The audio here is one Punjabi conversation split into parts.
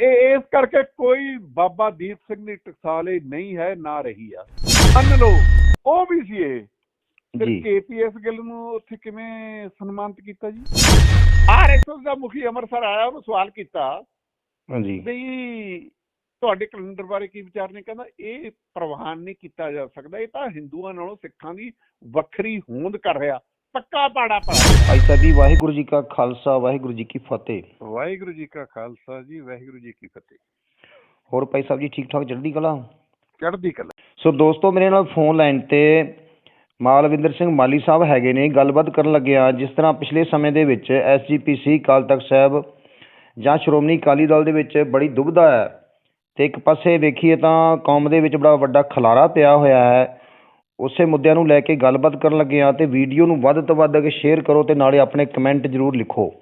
ਇਹ ਇਸ ਕਰਕੇ ਕੋਈ ਬਾਬਾ ਦੀਪ ਸਿੰਘ ਦੀ ਟਕਸਾਲੇ ਨਹੀਂ ਹੈ ਨਾ ਰਹੀ ਆ। ਮੰਨ ਲਓ ਉਹ ਵੀ ਸੀ ਇਹ। ਫਿਰ ਜੀ। ਕੇਪੀਐਸ ਗਿੱਲ ਨੂੰ ਉੱਥੇ ਕਿਵੇਂ ਸਨਮਾਨਿਤ ਕੀਤਾ ਜੀ? ਆਰਐਸਐਸ ਦਾ ਮੁਖੀ ਅੰਮ੍ਰਿਤਸਰ ਆਇਆ ਉਹਨੂੰ ਸਵਾਲ ਕੀਤਾ ਹਾਂਜੀ। ਵੀ ਤੁਹਾਡੇ ਕੈਲੰਡਰ ਬਾਰੇ ਕੀ ਵਿਚਾਰ ਨੇ? ਕਹਿੰਦਾ ਇਹ ਪ੍ਰਵਾਨ ਨਹੀਂ ਕੀਤਾ ਜਾ ਸਕਦਾ ਇਹ ਤਾਂ ਹਿੰਦੂਆਂ ਨਾਲੋਂ ਸਿੱਖਾਂ ਦੀ ਵੱਖਰੀ ਹੋਂਦ ਕਰ ਰਿਹਾ। ਪੱਕਾ ਪਾੜਾ ਪਾ ਭਾਈ ਸਾਹਿਬ ਜੀ ਵਾਹਿਗੁਰੂ ਜੀ ਕਾ ਖਾਲਸਾ ਵਾਹਿਗੁਰੂ ਜੀ ਕੀ ਫਤਿਹ। ਵਾਹਿਗੁਰੂ ਜੀ ਕਾ ਖਾਲਸਾ ਜੀ ਵਾਹਿਗੁਰੂ ਜੀ ਕੀ ਫਤਿਹ। ਹੋਰ ਭਾਈ ਸਾਹਿਬ ਜੀ ਠੀਕ ਠਾਕ ਚੜ੍ਹਦੀ ਕਲਾ? ਚੜ੍ਹਦੀ ਕਲਾ। ਸੋ ਦੋਸਤੋ ਮੇਰੇ ਨਾਲ ਫੋਨ ਲਾਈਨ ਤੇ ਮਾਲਵਿੰਦਰ ਸਿੰਘ ਮਾਲੀ ਸਾਹਿਬ ਹੈਗੇ ਨੇ। ਗੱਲਬਾਤ ਕਰਨ ਲੱਗੇ ਆ ਜਿਸ ਤਰ੍ਹਾਂ ਪਿਛਲੇ ਸਮੇਂ ਦੇ ਵਿੱਚ ਐਸਜੀਪੀਸੀ ਅਕਾਲ ਤਖਤ ਸਾਹਿਬ ਜਾਂ ਸ਼੍ਰੋਮਣੀ ਅਕਾਲੀ ਦਲ ਦੇ ਵਿੱਚ ਬੜੀ ਦੁਬਿਧਾ ਹੈ ਤੇ ਇੱਕ ਪਾਸੇ ਵੇਖੀਏ ਤਾਂ ਕੌਮ ਦੇ ਵਿੱਚ ਬੜਾ ਵੱਡਾ ਖਲਾਰਾ ਪਿਆ ਹੋਇਆ ਹੈ। ਉਸੇ ਮੁੱਦਿਆਂ ਨੂੰ ਲੈ ਕੇ ਗੱਲਬਾਤ ਕਰਨ ਲੱਗੇ ਆ ਤੇ ਵੀਡੀਓ ਨੂੰ ਵੱਧ ਤੋਂ ਵੱਧ ਅੱਗੇ ਸ਼ੇਅਰ ਕਰੋ ਤੇ ਨਾਲੇ ਆਪਣੇ ਕਮੈਂਟ ਜ਼ਰੂਰ ਲਿਖੋ।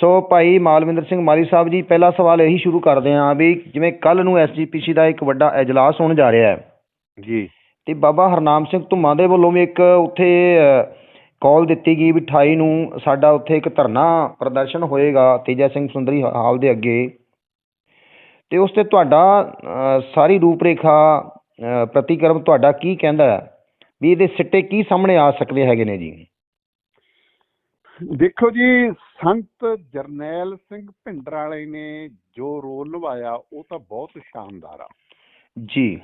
ਸੋ ਭਾਈ ਮਾਲਵਿੰਦਰ ਸਿੰਘ ਮਾਲੀ ਸਾਹਿਬ ਜੀ ਪਹਿਲਾ ਸਵਾਲ ਇਹੀ ਸ਼ੁਰੂ ਕਰਦੇ ਹਾਂ ਵੀ ਜਿਵੇਂ ਕੱਲ ਨੂੰ ਐਸਜੀਪੀਸੀ ਦਾ ਇੱਕ ਵੱਡਾ ਇਜਲਾਸ ਹੋਣ ਜਾ ਰਿਹਾ ਹੈ। ਜੀ। ਤੇ ਬਾਬਾ ਹਰਨਾਮ ਸਿੰਘ ਧੁੰਮਾ ਦੇ ਵੱਲੋਂ ਵੀ ਇੱਕ ਉੱਥੇ ਕਾਲ ਦਿੱਤੀ ਗਈ ਵੀ 28 ਨੂੰ ਸਾਡਾ ਉੱਥੇ ਇੱਕ ਧਰਨਾ ਪ੍ਰਦਰਸ਼ਨ ਹੋਏਗਾ ਤੇਜਾ ਸਿੰਘ ਸੁੰਦਰੀ ਹਾ- ਹਾਲ ਦੇ ਅੱਗੇ। ਤੇ ਉਸ ਤੇ ਤੁਹਾਡਾ ਸਾਰੀ ਰੂਪਰੇਖਾ ਪ੍ਰਤੀਕਰਮ ਤੁਹਾਡਾ ਕੀ ਕਹਿੰਦਾ ਹੈ? ਵੀ ਇਹਦੇ ਸਿੱਟੇ ਕੀ ਸਾਹਮਣੇ ਆ ਸਕਦੇ ਹੈਗੇ ਨੇ ਜੀ? ਦੇਖੋ ਜੀ ਸੰਤ ਜਰਨੈਲ ਸਿੰਘ ਭਿੰਡਰ ਵਾਲੇ ਨੇ ਜੋ ਰੋਲ ਨਿਭਾਇਆ ਉਹ ਤਾਂ ਬਹੁਤ ਸ਼ਾਨਦਾਰ ਆ। ਜੀ।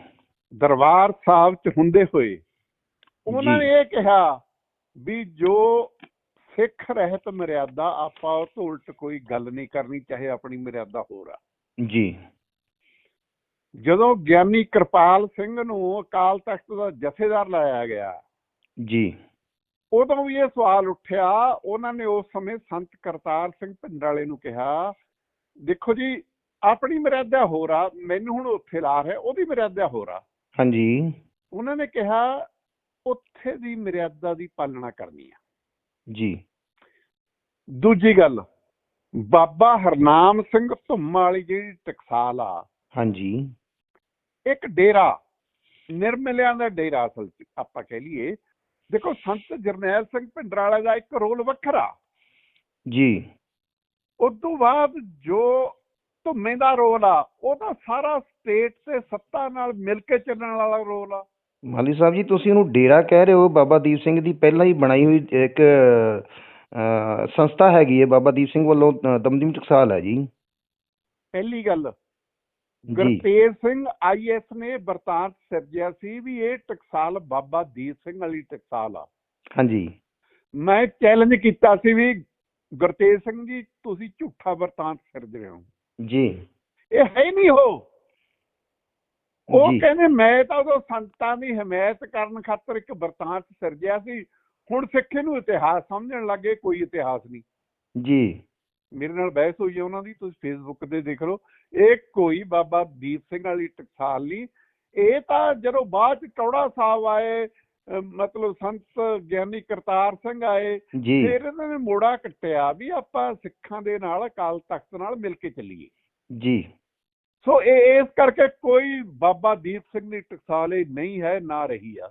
ਦਰਬਾਰ ਸਾਹਿਬ ਚ ਹੁੰਦੇ ਹੋਏ ਉਹਨਾਂ। ਨੇ ਇਹ ਕਿਹਾ ਵੀ ਜੋ ਸਿੱਖ ਰਹਿਤ ਮਰਿਆਦਾ ਆਪਾਂ ਉਹ ਤੋਂ ਉਲਟ ਕੋਈ ਗੱਲ ਨਹੀਂ ਕਰਨੀ ਚਾਹੇ ਆਪਣੀ ਮਰਿਆਦਾ ਹੋਰ ਆ। ਜੀ। ਜਦੋਂ ਗਿਆਨੀ ਕਿਰਪਾਲ ਸਿੰਘ ਨੂੰ ਅਕਾਲ ਤਖਤ ਦਾ ਜਥੇਦਾਰ ਲਾਇਆ ਗਿਆ ਜੀ। ਉਦੋਂ ਵੀ ਇਹ ਸਵਾਲ ਉੱਠਿਆ ਉਹਨਾਂ ਨੇ ਉਸ ਸਮੇਂ ਸੰਤ ਕਰਤਾਰ ਸਿੰਘ ਭਿੰਡਰਾਲੇ ਨੂੰ ਕਿਹਾ ਦੇਖੋ ਜੀ ਆਪਣੀ ਮਰਿਆਦਾ ਹੋਰ ਆ ਮੈਨੂੰ ਹੁਣ ਉੱਥੇ ਲਾ ਰਿਹਾ ਉਹਦੀ ਮਰਿਆਦਾ ਹੋਰ ਆ। ਹਾਂਜੀ। ਉਹਨਾਂ ਨੇ ਕਿਹਾ ਉੱਥੇ ਦੀ ਮਰਿਆਦਾ ਦੀ ਪਾਲਣਾ ਕਰਨੀ ਆ। ਜੀ। ਦੂਜੀ ਗੱਲ ਬਾਬਾ ਹਰਨਾਮ ਸਿੰਘ ਧੁੰਮਾ ਵਾਲੀ ਜਿਹੜੀ ਟਕਸਾਲ ਆ ਹਾਂਜੀ। ਇੱਕ ਡੇਰਾ ਨਿਰਮਲਿਆਂ ਦਾ ਡੇਰਾ ਅਸਲ ਚ ਆਪਾਂ ਕਹਿ ਲਈਏ। ਦੇਖੋ ਸੰਤ ਜਰਨੈਲ ਸਿੰਘ ਭਿੰਡਰਾਲੇ ਦਾ ਇੱਕ ਰੋਲ ਵੱਖਰਾ। ਜੀ। ਉਸ ਤੋਂ ਬਾਅਦ ਜੋ ਧੁੰਮੇ ਦਾ ਰੋਲ ਆ ਉਹ ਤਾਂ ਸਾਰਾ ਸਟੇਟ ਤੇ ਸੱਤਾ ਨਾਲ ਮਿਲ ਕੇ ਚੱਲਣ ਵਾਲਾ ਰੋਲ ਆ। ਮਾਲੀ ਸਾਹਿਬ ਜੀ ਤੁਸੀਂ ਉਹਨੂੰ ਡੇਰਾ ਕਹਿ ਰਹੇ ਹੋ। ਬਾਬਾ ਦੀਪ ਸਿੰਘ ਦੀ ਪਹਿਲਾਂ ਹੀ ਬਣਾਈ ਹੋਈ ਇੱਕ ਸੰਸਥਾ ਹੈਗੀ ਹੈ। ਬਾਬਾ ਦੀਪ ਸਿੰਘ ਵੱਲੋਂ ਦਮਦਮੀ ਟਕਸਾਲ ਹੈ ਜੀ। ਪਹਿਲੀ ਗੱਲ ਗੁਰਤੇਜ ਸਿੰਘ ਆਈਐਸ ਨੇ ਵਰਤਾਂਤ ਸਿਰਜਿਆ ਸੀ ਵੀ ਇਹ ਟਕਸਾਲ ਬਾਬਾ ਦੀਪ ਸਿੰਘ ਵਾਲੀ ਟਕਸਾਲ ਆ। ਹਾਂਜੀ। ਮੈਂ ਚੈਲੰਜ ਕੀਤਾ ਸੀ ਵੀ ਗੁਰਤੇਜ ਸਿੰਘ ਜੀ ਤੁਸੀਂ ਝੂਠਾ ਵਰਤਾਂਤ ਸਿਰਜ ਰਹੇ ਹੋ। ਜੀ। ਇਹ ਹੈ ਹੀ ਨਹੀਂ ਉਹ। ਉਹ ਕਹਿੰਦੇ ਮੈਂ ਤਾਂ ਉਦੋਂ ਸੰਤਾਂ ਦੀ ਹਮਾਇਤ ਕਰਨ ਖਾਤਰ ਇੱਕ ਵਰਤਾਂਤ ਸਿਰਜਿਆ ਸੀ। ਹੁਣ ਸਿੱਖੇ ਨੂੰ ਇਤਿਹਾਸ ਸਮਝਣ ਲੱਗੇ ਕੋਈ ਇਤਿਹਾਸ ਨਹੀਂ। ਜੀ। ਮੇਰੇ ਨਾਲ ਬਹਿਸ ਹੋਈ ਹੈ ਉਹਨਾਂ ਦੀ ਤੁਸੀਂ ਫੇਸਬੁੱਕ ਤੇ ਦੇਖ ਲਓ। ਇਹ ਕੋਈ ਬਾਬਾ ਦੀਪ ਸਿੰਘ ਵਾਲੀ ਟਕਸਾਲ ਨਹੀਂ। ਇਹ ਤਾਂ ਜਦੋਂ ਬਾਅਦ ਚ ਟੌੜਾ ਸਾਹਿਬ ਆਏ ਮਤਲਬ ਸੰਤ ਗਿਆਨੀ ਕਰਤਾਰ ਸਿੰਘ ਆਏ ਫਿਰ ਇਹਨਾਂ ਨੇ ਮੋੜਾ ਕੱਟਿਆ ਵੀ ਆਪਾਂ ਸਿੱਖਾਂ ਦੇ ਨਾਲ ਅਕਾਲ ਤਖਤ ਨਾਲ ਮਿਲ ਕੇ ਚੱਲੀਏ। ਜੀ। ਸੋ ਇਹ ਇਸ ਕਰਕੇ ਕੋਈ ਬਾਬਾ ਦੀਪ ਸਿੰਘ ਦੀ ਟਕਸਾਲ ਨਹੀਂ ਹੈ ਨਾ ਰਹੀ ਆ।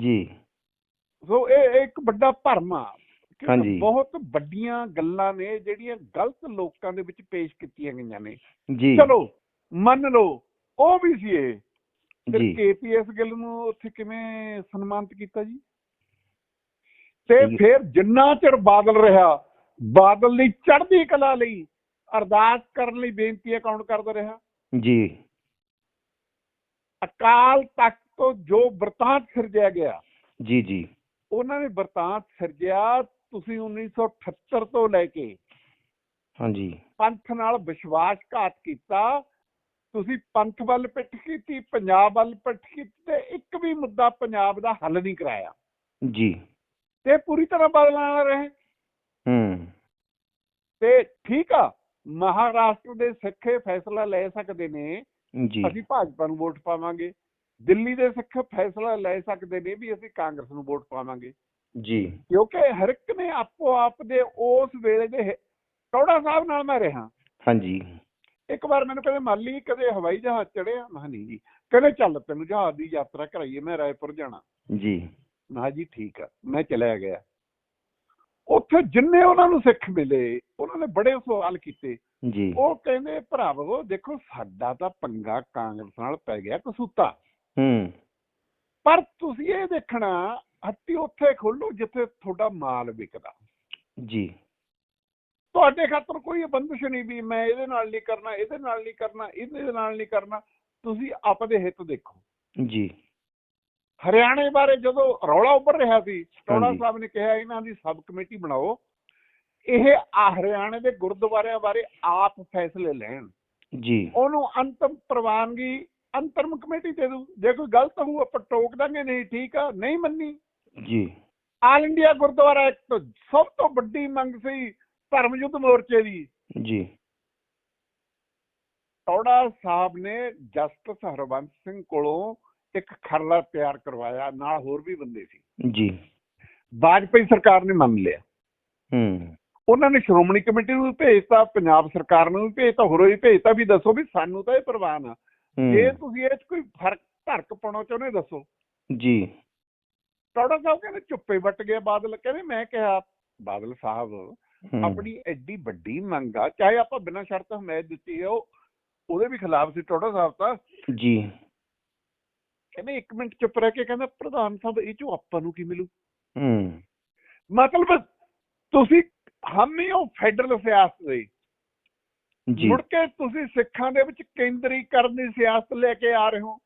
ਜੀ। ਸੋ ਇਹ ਇੱਕ ਵੱਡਾ ਭਰਮ ਆ। ਹਾਂਜੀ। ਬਹੁਤ ਵੱਡੀਆਂ ਗੱਲਾਂ ਨੇ ਜਿਹੜੀਆਂ ਗਲਤ ਲੋਕਾਂ ਦੇ ਵਿੱਚ ਪੇਸ਼ ਕੀਤੀਆਂ ਗਈਆਂ ਨੇ। ਜੀ। ਚਲੋ ਮੰਨ ਲਓ ਉਹ ਵੀ ਸੀ ਇਹ। ਜੀ। ਕੇਪੀਐਸ ਗਿੱਲ ਨੂੰ ਉੱਥੇ ਕਿਵੇਂ ਸਨਮਾਨਿਤ ਕੀਤਾ ਜੀ? ਤੇ। ਫਿਰ ਜਿੰਨਾ ਚਿਰ ਬਾਦਲ ਰਿਹਾ ਬਾਦਲ ਦੀ ਚੜ੍ਹਦੀ ਕਲਾ ਲਈ ਅਰਦਾਸ ਕਰਨ ਲਈ ਬੇਨਤੀਆਂ ਕੌਣ ਕਰਦਾ ਰਿਹਾ। ਜੀ। ਅਕਾਲ ਤਖਤ ਤੋਂ ਜੋ ਵਰਤਾਂਤ ਸਿਰਜਿਆ ਗਿਆ ਜੀ ਜੀ। ਉਹਨਾਂ ਨੇ ਵਰਤਾਂਤ ਸਿਰਜਿਆ ਤੁਸੀਂ 1978 ਤੋਂ ਲੈ ਕੇ ਹਾਂਜੀ। ਪੰਥ ਨਾਲ ਵਿਸ਼ਵਾਸਘਾਤ ਕੀਤਾ ਤੁਸੀਂ ਪੰਥ ਵੱਲ ਪਿੱਠ ਕੀਤੀ ਪੰਜਾਬ ਵੱਲ ਪਿੱਠ ਕੀਤੀ ਤੇ ਇੱਕ ਵੀ ਮੁੱਦਾ ਪੰਜਾਬ ਦਾ ਹੱਲ ਨਹੀਂ ਕਰਾਇਆ। ਜੀ। ਤੇ ਪੂਰੀ ਤਰ੍ਹਾਂ ਬਦਲਣ ਰਹੇ। ਹੂੰ। ਤੇ ਠੀਕ ਆ ਮਹਾਰਾਸ਼ਟਰ ਦੇ ਸਿੱਖੇ ਫੈਸਲਾ ਲੈ ਸਕਦੇ ਨੇ ਜੀ। ਅਸੀਂ ਭਾਜਪਾ ਨੂੰ ਵੋਟ ਪਾਵਾਂਗੇ। ਦਿੱਲੀ ਦੇ ਸਿੱਖ ਫੈਸਲਾ ਲੈ ਸਕਦੇ ਨੇ ਵੀ ਅਸੀਂ ਕਾਂਗਰਸ ਨੂੰ ਵੋਟ ਪਾਵਾਂਗੇ। ਜੀ। ਕਿਉਂਕਿ ਹਰ ਇੱਕ ਨੇ ਆਪੋ ਆਪ ਦੇ ਉਸ ਵੇਲੇ ਦੇ ਟੌੜਾ ਸਾਹਿਬ ਨਾਲ ਮੈਂ ਰਿਹਾ। ਹਾਂਜੀ। ਇੱਕ ਵਾਰ ਮੈਨੂੰ ਕਹਿੰਦੇ ਮਾਲੀ ਕਦੇ ਹਵਾਈ ਜਹਾਜ਼ ਚੜਿਆ ਮੈਂ ਨਹੀਂ ਜੀ। ਕਹਿੰਦੇ ਚੱਲ ਤੈਨੂੰ ਜਹਾਜ਼ ਦੀ ਯਾਤਰਾ ਕਰਾਈਏ ਮੈਂ ਰਾਏਪੁਰ ਜਾਣਾ। ਜੀ। ਮੈਂ ਜੀ ਠੀਕ ਆ। ਮੈਂ ਚਲਿਆ ਗਿਆ। ਉੱਥੇ ਜਿੰਨੇ ਉਹਨਾਂ ਨੂੰ ਸਿੱਖ ਮਿਲੇ ਉਹਨਾਂ ਨੇ ਬੜੇ ਸਵਾਲ ਕੀਤੇ। ਜੀ। ਉਹ ਕਹਿੰਦੇ ਭਰਾਵੋ ਦੇਖੋ ਸਾਡਾ ਤਾਂ ਪੰਗਾ ਕਾਂਗਰਸ ਨਾਲ ਪੈ ਗਿਆ ਕਸੂਤਾ। ਹੂੰ। ਪਰ ਤੁਸੀਂ ਇਹ ਦੇਖਣਾ ਹੱਟੀ ਉੱਥੇ ਖੋਲੋ ਜਿੱਥੇ ਤੁਹਾਡਾ ਮਾਲ ਵਿਕਦਾ। ਜੀ। ਤੁਹਾਡੇ ਖਾਤਰ ਕੋਈ ਬੰਦਿਸ਼ ਨਹੀਂ ਵੀ ਮੈਂ ਇਹਦੇ ਨਾਲ ਨਹੀਂ ਕਰਨਾ ਇਹਦੇ ਨਾਲ ਨਹੀਂ ਕਰਨਾ ਇਹਦੇ ਨਾਲ ਨਹੀਂ ਕਰਨਾ। ਤੁਸੀਂ ਆਪਦੇ ਹਿੱਤ ਦੇਖੋ। ਜੀ। ਹਰਿਆਣੇ ਬਾਰੇ ਜਦੋਂ ਰੌਲਾ ਉੱਭਰ ਰਿਹਾ ਸੀ ਟੋੜਾ। ਸਾਹਿਬ ਨੇ ਕਿਹਾ ਇਹਨਾਂ ਦੀ ਸਬ ਕਮੇਟੀ ਬਣਾਓ। ਇਹ ਹਰਿਆਣੇ ਦੇ ਗੁਰਦੁਆਰਿਆਂ ਬਾਰੇ ਆਪ ਫੈਸਲੇ ਲੈਣ। ਜੀ। ਉਹਨੂੰ ਅੰਤਮ ਪ੍ਰਵਾਨਗੀ ਅੰਤਰਮ ਕਮੇਟੀ ਦੇ ਦੂ ਜੇ ਕੋਈ ਗਲਤ ਹੋਊ ਆਪਾਂ ਟੋਕ ਦਾਂਗੇ ਨਹੀਂ ਠੀਕ ਆ ਨਹੀਂ ਮੰਨੀ। ਜੀ। ਆਲ ਇੰਡੀਆ ਗੁਰਦੁਆਰਾ ਐਕਟ ਸਭ ਤੋਂ ਵੱਡੀ ਮੰਗ ਸੀ ਧਰਮ ਯੁੱਧ ਮੋਰਚੇ ਦੀ। ਜੀ। ਟੌੜਾ ਸਾਹਿਬ ਨੇ ਜਸਟਿਸ ਹਰਬੰਸ ਸਿੰਘ ਕੋਲੋਂ ਇੱਕ ਖਰਲਾ ਤਿਆਰ ਕਰਵਾਇਆ ਨਾਲ ਹੋਰ ਵੀ ਬੰਦੇ ਸੀ। ਜੀ। ਵਾਜਪਾਈ ਸਰਕਾਰ ਨੇ ਮੰਨ ਲਿਆ। ਹੂੰ। ਉਹਨਾਂ ਨੇ ਸ਼੍ਰੋਮਣੀ ਕਮੇਟੀ ਨੂੰ ਵੀ ਭੇਜਤਾ ਪੰਜਾਬ ਸਰਕਾਰ ਨੂੰ ਵੀ ਭੇਜਤਾ ਹੋਰੋਂ ਵੀ ਭੇਜਤਾ ਵੀ ਦੱਸੋ ਵੀ ਸਾਨੂੰ ਤਾਂ ਇਹ ਪ੍ਰਵਾਨ ਆ। ਜੇ ਤੁਸੀਂ ਇਹ 'ਚ ਕੋਈ ਫ਼ਰਕ ਧਰਕ ਪਾਉਣਾ ਚਾਹੁੰਦੇ ਦੱਸੋ। ਜੀ। ਟੌੜਾ ਸਾਹਿਬ ਕਹਿੰਦੇ ਚੁੱਪੇ ਵੱਟ ਗਿਆ ਬਾਦਲ ਕਹਿੰਦੇ ਮੈਂ ਕਿਹਾ ਬਾਦਲ ਸਾਹਿਬ ਆਪਣੀ ਐਡੀ ਵੱਡੀ ਮੰਗ ਆ ਚਾਹੇ ਆਪਾਂ ਬਿਨਾਂ ਸ਼ਰਤ ਹਮਾਇਤ ਦਿੱਤੀ ਹੈ ਉਹ ਉਹਦੇ ਵੀ ਖਿਲਾਫ ਸੀ ਟੌੜਾ ਸਾਹਿਬ ਤਾਂ। ਜੀ। ਕਹਿੰਦੇ ਇੱਕ ਮਿੰਟ ਚੁੱਪ ਰਹਿ ਕੇ ਕਹਿੰਦਾ ਪ੍ਰਧਾਨ ਸਾਹਿਬ ਇਹ ਚੋਂ ਆਪਾਂ ਨੂੰ ਕੀ ਮਿਲੂ? ਹੂੰ। ਮਤਲਬ ਤੁਸੀਂ ਹਾਮੀ ਹੋ ਫੈਡਰਲ ਸਿਆਸਤ ਦੇ ਜੀ। ਮੁੜ ਕੇ ਤੁਸੀਂ ਸਿੱਖਾਂ ਦੇ ਵਿੱਚ ਕੇਂਦਰੀਕਰਨ ਦੀ ਸਿਆਸਤ ਲੈ ਕੇ ਆ ਰਹੇ ਹੋ।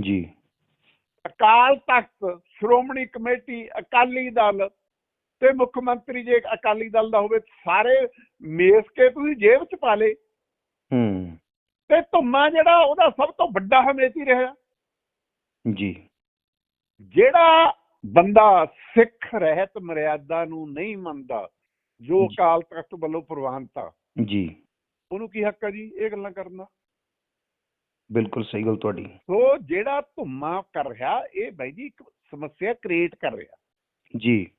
ਜੀ। ਅਕਾਲ ਤਖਤ ਸ਼੍ਰੋਮਣੀ ਕਮੇਟੀ ਅਕਾਲੀ ਦਲ ਤੇ ਮੁੱਖ ਮੰਤਰੀ ਜੇ ਅਕਾਲੀ ਦਲ ਦਾ ਹੋਵੇ ਸਾਰੇ ਮੇਸ ਕੇ ਤੁਸੀਂ ਜੇਬ 'ਚ ਪਾ ਲੇ ਹੂੰ। ਤੇ ਧੁੰਮਾ ਜਿਹੜਾ ਉਹਦਾ ਸਭ ਤੋਂ ਵੱਡਾ ਹਮੇਤੀ ਰਿਹਾ। ਜੀ। ਜਿਹੜਾ ਬੰਦਾ ਸਿੱਖ ਰਹਿਤ ਮਰਿਆਦਾ ਨੂੰ ਨਹੀਂ ਮੰਨਦਾ ਜੋ। ਅਕਾਲ ਤਖਤ ਵੱਲੋਂ ਪ੍ਰਵਾਨਤਾ ਜੀ। ਉਹਨੂੰ ਕੀ ਹੱਕ ਹੈ ਜੀ ਇਹ ਗੱਲਾਂ ਕਰਨ ਦਾ? ਬਿਲਕੁਲ ਸਹੀ ਗੱਲ ਤੁਹਾਡੀ। ਸੋ ਜਿਹੜਾ ਧੁੰਮਾ ਕਰ ਰਿਹਾ ਇਹ ਬਾਈ ਜੀ ਇੱਕ ਸਮੱਸਿਆ ਕ੍ਰੀਏਟ ਕਰ ਰਿਹਾ। ਜੀ।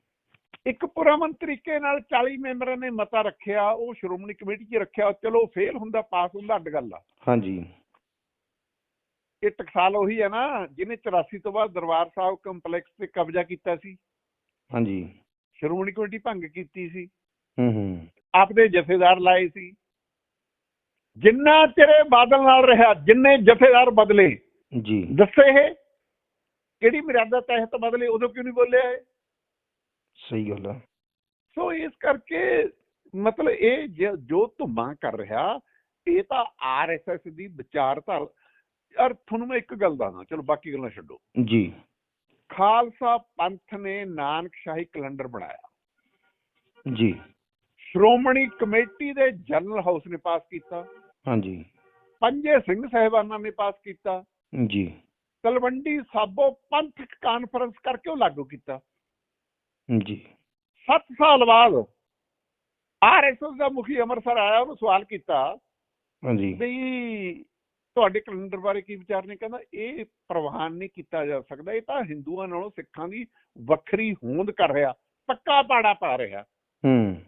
ਇੱਕ ਪੁਰਮਨ ਤਰੀਕੇ ਨਾਲ 40 ਮੈਂਬਰਾਂ ਨੇ ਮਤਾ ਰੱਖਿਆ ਉਹ ਸ਼੍ਰੋਮਣੀ ਕਮੇਟੀ 'ਚ ਰੱਖਿਆ ਚਲੋ ਫੇਲ ਹੁੰਦਾ ਪਾਸ ਹੁੰਦਾ ਅੱਡ ਗੱਲ ਆ। ਹਾਂਜੀ। ਇਹ ਟਕਸਾਲ ਉਹੀ ਹੈ ਨਾ ਜਿਹਨੇ 84 ਤੋਂ ਬਾਅਦ ਦਰਬਾਰ ਸਾਹਿਬ ਕੰਪਲੈਕਸ ਤੇ ਕਬਜ਼ਾ ਕੀਤਾ ਸੀ। ਹਾਂਜੀ। ਸ਼੍ਰੋਮਣੀ ਕਮੇਟੀ ਭੰਗ ਕੀਤੀ ਸੀ। ਹੂੰ ਹੂੰ। ਆਪਦੇ ਜਥੇਦਾਰ ਲਾਏ ਸੀ। ਜਿੰਨਾ ਚਿਰੇ ਬਾਦਲ ਨਾਲ ਰਿਹਾ ਜਿੰਨੇ ਜਥੇਦਾਰ ਬਦਲੇ ਜੀ। ਦੱਸੇ ਇਹ? ਕਿਹੜੀ ਮਰਿਆਦਾ ਤਹਿਤ ਬਦਲੇ ਉਦੋਂ ਕਿਉਂ ਨਹੀਂ ਬੋਲਿਆ ਇਹ? ਸਹੀ ਗੱਲ ਹੈ ਸੋ ਇਸ ਕਰਕੇ ਮਤਲਬ ਇਹ ਜ- ਧੁੰਮਾ ਕਰ ਰਿਹਾ ਇਹ ਤਾਂ ਆਰਐਸਐਸ ਦੀ ਵਿਚਾਰਧਾਰਾ। ਯਾਰ ਤੁਹਾਨੂੰ ਮੈਂ ਇੱਕ ਗੱਲ ਦੱਸਦਾ ਚਲੋ ਬਾਕੀ ਗੱਲਾਂ ਛੱਡੋ। ਜੀ। ਖਾਲਸਾ ਪੰਥ ਨੇ ਨਾਨਕਸ਼ਾਹੀ ਕੈਲੰਡਰ ਬਣਾਇਆ। ਜੀ। ਸ਼੍ਰੋਮਣੀ ਕਮੇਟੀ ਦੇ ਜਨਰਲ ਹਾਊਸ ਨੇ ਪਾਸ ਕੀਤਾ। ਹਾਂਜੀ। ਪੰਜੇ ਸਿੰਘ ਸਾਹਿਬਾਨਾਂ ਨੇ ਪਾਸ ਕੀਤਾ। ਜੀ। ਤਲਵੰਡੀ ਸਾਬੋ ਪੰਥਕ ਕਾਨਫਰੰਸ ਕਰਕੇ ਉਹ ਲਾਗੂ ਕੀਤਾ। ਜੀ। 7 ਸਾਲ ਬਾਅਦ ਆਰਐਸਐਸ ਦਾ ਮੁਖੀ ਅੰਮ੍ਰਿਤਸਰ ਆਇਆ ਉਹਨੂੰ ਸਵਾਲ ਕੀਤਾ ਹਾਂਜੀ। ਵੀ ਤੁਹਾਡੇ ਕੈਲੰਡਰ ਬਾਰੇ ਕੀ ਵਿਚਾਰ ਨੇ? ਕਹਿੰਦਾ ਇਹ ਪ੍ਰਵਾਨ ਨਹੀਂ ਕੀਤਾ ਜਾ ਸਕਦਾ ਇਹ ਤਾਂ ਹਿੰਦੂਆਂ ਨਾਲੋਂ ਸਿੱਖਾਂ ਦੀ ਵੱਖਰੀ ਹੋਂਦ ਕਰ ਰਿਹਾ ਪੱਕਾ ਪਾੜਾ ਪਾ ਰਿਹਾ। ਹੂੰ।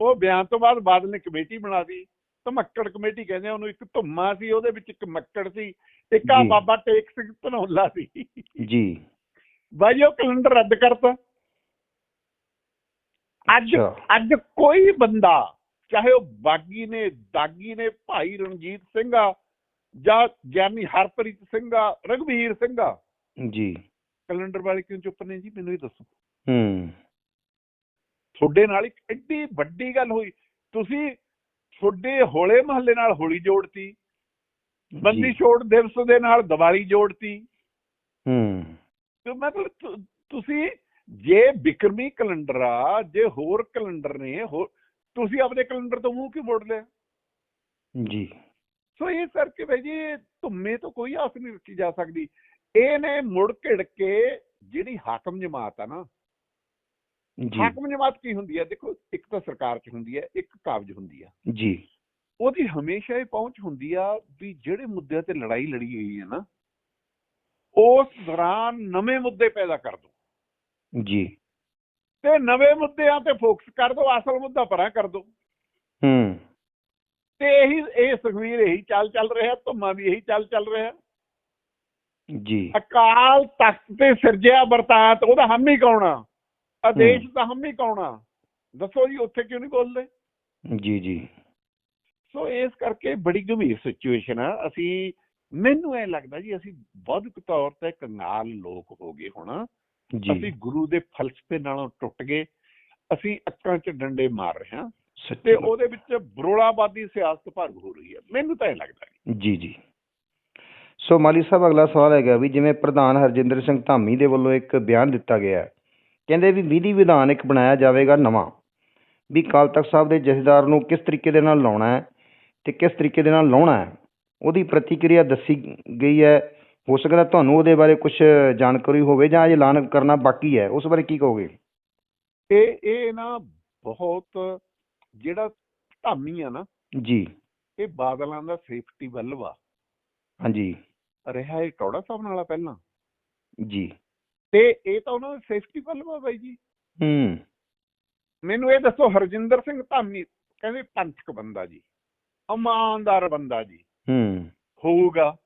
ਉਹ ਬਿਆਨ ਤੋਂ ਬਾਅਦ ਬਾਦਲ ਨੇ ਕਮੇਟੀ ਬਣਾ ਦਿੱਤੀ। ਧਮੱਕੜ ਕਮੇਟੀ ਕਹਿੰਦੇ ਆ ਉਹਨੂੰ ਇੱਕ ਧੁੰਮਾ ਸੀ ਉਹਦੇ ਵਿੱਚ ਇੱਕ ਮੱਕੜ ਸੀ ਇੱਕ ਆ। ਬਾਬਾ ਟੇਕ ਸਿੰਘ ਧਨੌਲਾ ਸੀ। ਜੀ। ਬਾਈ ਉਹ ਕੈਲੰਡਰ ਰੱਦ ਕਰਤਾ। ਅੱਜ। ਅੱਜ ਕੋਈ ਬੰਦਾ ਚਾਹੇ ਉਹ ਬਾਗੀ ਨੇ ਦਾਗੀ ਨੇ ਭਾਈ ਰਣਜੀਤ ਸਿੰਘ ਆ ਜਾਂ ਗਿਆਨੀ ਹਰਪ੍ਰੀਤ ਸਿੰਘ ਆ ਰਘਵੀਰ ਸਿੰਘ ਆ ਜੀ। ਕੈਲੰਡਰ ਵਾਲੇ ਕਿਉਂ ਚੁੱਪ ਨੇ ਜੀ? ਮੈਨੂੰ ਇਹ ਦੱਸੋ। ਹੂੰ। ਤੁਹਾਡੇ ਨਾਲ ਇੱਕ ਐਡੀ ਵੱਡੀ ਗੱਲ ਹੋਈ। ਤੁਸੀਂ ਤੁਹਾਡੇ ਹੋਲੇ ਮਹੱਲੇ ਨਾਲ ਹੋਲੀ ਜੋੜਤੀ ਬੰਦੀ। ਛੋੜ ਦਿਵਸ ਦੇ ਨਾਲ ਦੀਵਾਲੀ ਜੋੜਤੀ। ਹੂੰ। ਤੇ ਮਤਲਬ ਤੁਸੀਂ ਜੇ ਬਿਕਰਮੀ ਕੈਲੰਡਰ ਆ ਜੇ ਹੋਰ ਕੈਲੰਡਰ ਨੇ ਤੁਸੀਂ ਆਪਣੇ ਕੈਲੰਡਰ ਤੋਂ ਮੂੰਹ ਕਿਉਂ ਮੋੜ ਲਿਆ? ਜੀ। ਸੋ ਇਹ ਕਰਕੇ ਭਾਈ ਜੀ ਧੁੰਮੇ ਤੋਂ ਕੋਈ ਆਸ ਨਹੀਂ ਰੱਖੀ ਜਾ ਸਕਦੀ। ਇਹ ਨੇ ਮੁੜ ਘਿੜ ਕੇ ਜਿਹੜੀ ਹਾਕਮ ਜਮਾਤ ਆ ਨਾ ਹਾਕਮ ਜਮਾਤ ਕੀ ਹੁੰਦੀ ਹੈ? ਦੇਖੋ ਇੱਕ ਤਾਂ ਸਰਕਾਰ 'ਚ ਹੁੰਦੀ ਹੈ ਇੱਕ ਕਾਬਜ ਹੁੰਦੀ ਆ। ਜੀ। ਉਹਦੀ ਹਮੇਸ਼ਾ ਇਹ ਪਹੁੰਚ ਹੁੰਦੀ ਆ ਵੀ ਜਿਹੜੇ ਮੁੱਦਿਆਂ ਤੇ ਲੜਾਈ ਲੜੀ ਗਈ ਹੈ ਨਾ ਉਸ ਦੌਰਾਨ ਨਵੇਂ ਮੁੱਦੇ ਪੈਦਾ ਕਰ ਦੋ। ਜੀ। ਤੇ ਨਵੇਂ ਮੁੱਦਿਆਂ ਤੇ ਫੋਕਸ ਕਰ ਦੋ ਅਸਲ ਮੁੱਦਾ ਪਰਾਂ ਕਰ ਦੋ। ਹੂੰ। ਤੇ ਇਹੀ ਇਹ ਸੁਖਵੀਰ ਇਹੀ ਚੱਲ ਚੱਲ ਰਿਹਾ ਧੁੰਮਾ ਵੀ ਇਹੀ ਚੱਲ ਚੱਲ ਰਿਹਾ। ਜੀ। ਅਕਾਲ ਤਖਤ ਤੇ ਸਿਰਜਿਆ ਵਰਤਾਂਤ ਉਹਦਾ ਹਾਮੀ ਕੌਣ ਆ? ਆਦੇਸ਼ ਦਾ ਹਾਮੀ ਕੌਣ ਆ? ਦੱਸੋ ਜੀ ਉੱਥੇ ਕਿਉਂ ਨਹੀਂ ਬੋਲਦੇ? ਜੀ ਜੀ। ਸੋ ਇਸ ਕਰਕੇ ਬੜੀ ਗੰਭੀਰ ਸਿਚੁਏਸ਼ਨ ਆ। ਅਸੀਂ ਮੈਨੂੰ ਐ ਲੱਗਦਾ ਜੀ ਅਸੀਂ ਬੌਧਿਕ ਤੌਰ ਤੇ ਕੰਗਾਲ ਲੋਕ ਹੋ ਗਏ ਹੁਣ। ਜੀ। ਅਸੀਂ ਗੁਰੂ ਦੇ ਫਲਸਫੇ ਨਾਲੋਂ ਟੁੱਟ ਗਏ। ਅਸੀਂ ਅੱਕਾਂ 'ਚ ਡੰਡੇ ਮਾਰ ਰਹੇ ਹਾਂ। ਤੇ। ਉਹਦੇ ਵਿੱਚ ਬਰੋਲਾਬਾਦੀ ਸਿਆਸਤ ਭਰ ਹੋ ਰਹੀ ਹੈ। ਮੈਨੂੰ ਤਾਂ ਇਹ ਲੱਗਦਾ। ਜੀ ਜੀ। ਸੋ ਮਾਲੀ ਸਾਹਿਬ ਅਗਲਾ ਸਵਾਲ ਹੈਗਾ ਵੀ ਜਿਵੇਂ ਪ੍ਰਧਾਨ ਹਰਜਿੰਦਰ ਸਿੰਘ ਧਾਮੀ ਦੇ ਵੱਲੋਂ ਇੱਕ ਬਿਆਨ ਦਿੱਤਾ ਗਿਆ ਹੈ ਕਹਿੰਦੇ ਵੀ ਵਿਧੀ ਵਿਧਾਨ ਇੱਕ ਬਣਾਇਆ ਜਾਵੇਗਾ ਨਵਾਂ ਵੀ ਅਕਾਲ ਤਖਤ ਸਾਹਿਬ ਦੇ ਜਥੇਦਾਰ ਨੂੰ ਕਿਸ ਤਰੀਕੇ ਦੇ ਨਾਲ ਲਾਉਣਾ ਹੈ ਤੇ ਕਿਸ ਤਰੀਕੇ ਦੇ ਨਾਲ ਲਾਉਣਾ ਹੈ ਉਹਦੀ ਪ੍ਰਤੀਕਿਰਿਆ ਦੱਸੀ ਗਈ ਹੈ ਹੋ ਸਕਦਾ ਤੁਹਾਨੂੰ ਉਹਦੇ ਬਾਰੇ ਕੁਝ ਜਾਣਕਾਰੀ ਹੋਵੇ ਜਾਂ ਅਜੇ ਐਲਾਨ ਕਰਨਾ ਬਾਕੀ ਹੈ ਉਸ ਬਾਰੇ ਕੀ ਕਹੋਗੇ? ਇਹ ਇਹ ਨਾ ਬਹੁਤ ਜਿਹੜਾ ਧਾਮੀ ਆ ਨਾ ਜੀ। ਇਹ ਬਾਦਲਾਂ ਦਾ ਸੇਫਟੀ ਵੱਲ ਵਾ। ਹਾਂਜੀ। ਰਿਹਾ ਇਹ ਟੌੜਾ ਸਾਹਿਬ ਨਾਲ ਪਹਿਲਾਂ? ਜੀ। ਤੇ ਇਹ ਤਾਂ ਉਹਨਾਂ ਦਾ ਸੇਫਟੀ ਵੱਲ ਵਾ ਬਾਈ ਜੀ। ਹੂੰ। ਮੈਨੂੰ ਇਹ ਦੱਸੋ ਹਰਜਿੰਦਰ ਸਿੰਘ ਧਾਮੀ ਕਹਿੰਦੇ ਪੰਥਕ ਬੰਦਾ ਜੀ ਇਮਾਨਦਾਰ ਬੰਦਾ ਜੀ। ਹੂੰ। ਹੋਊਗਾ।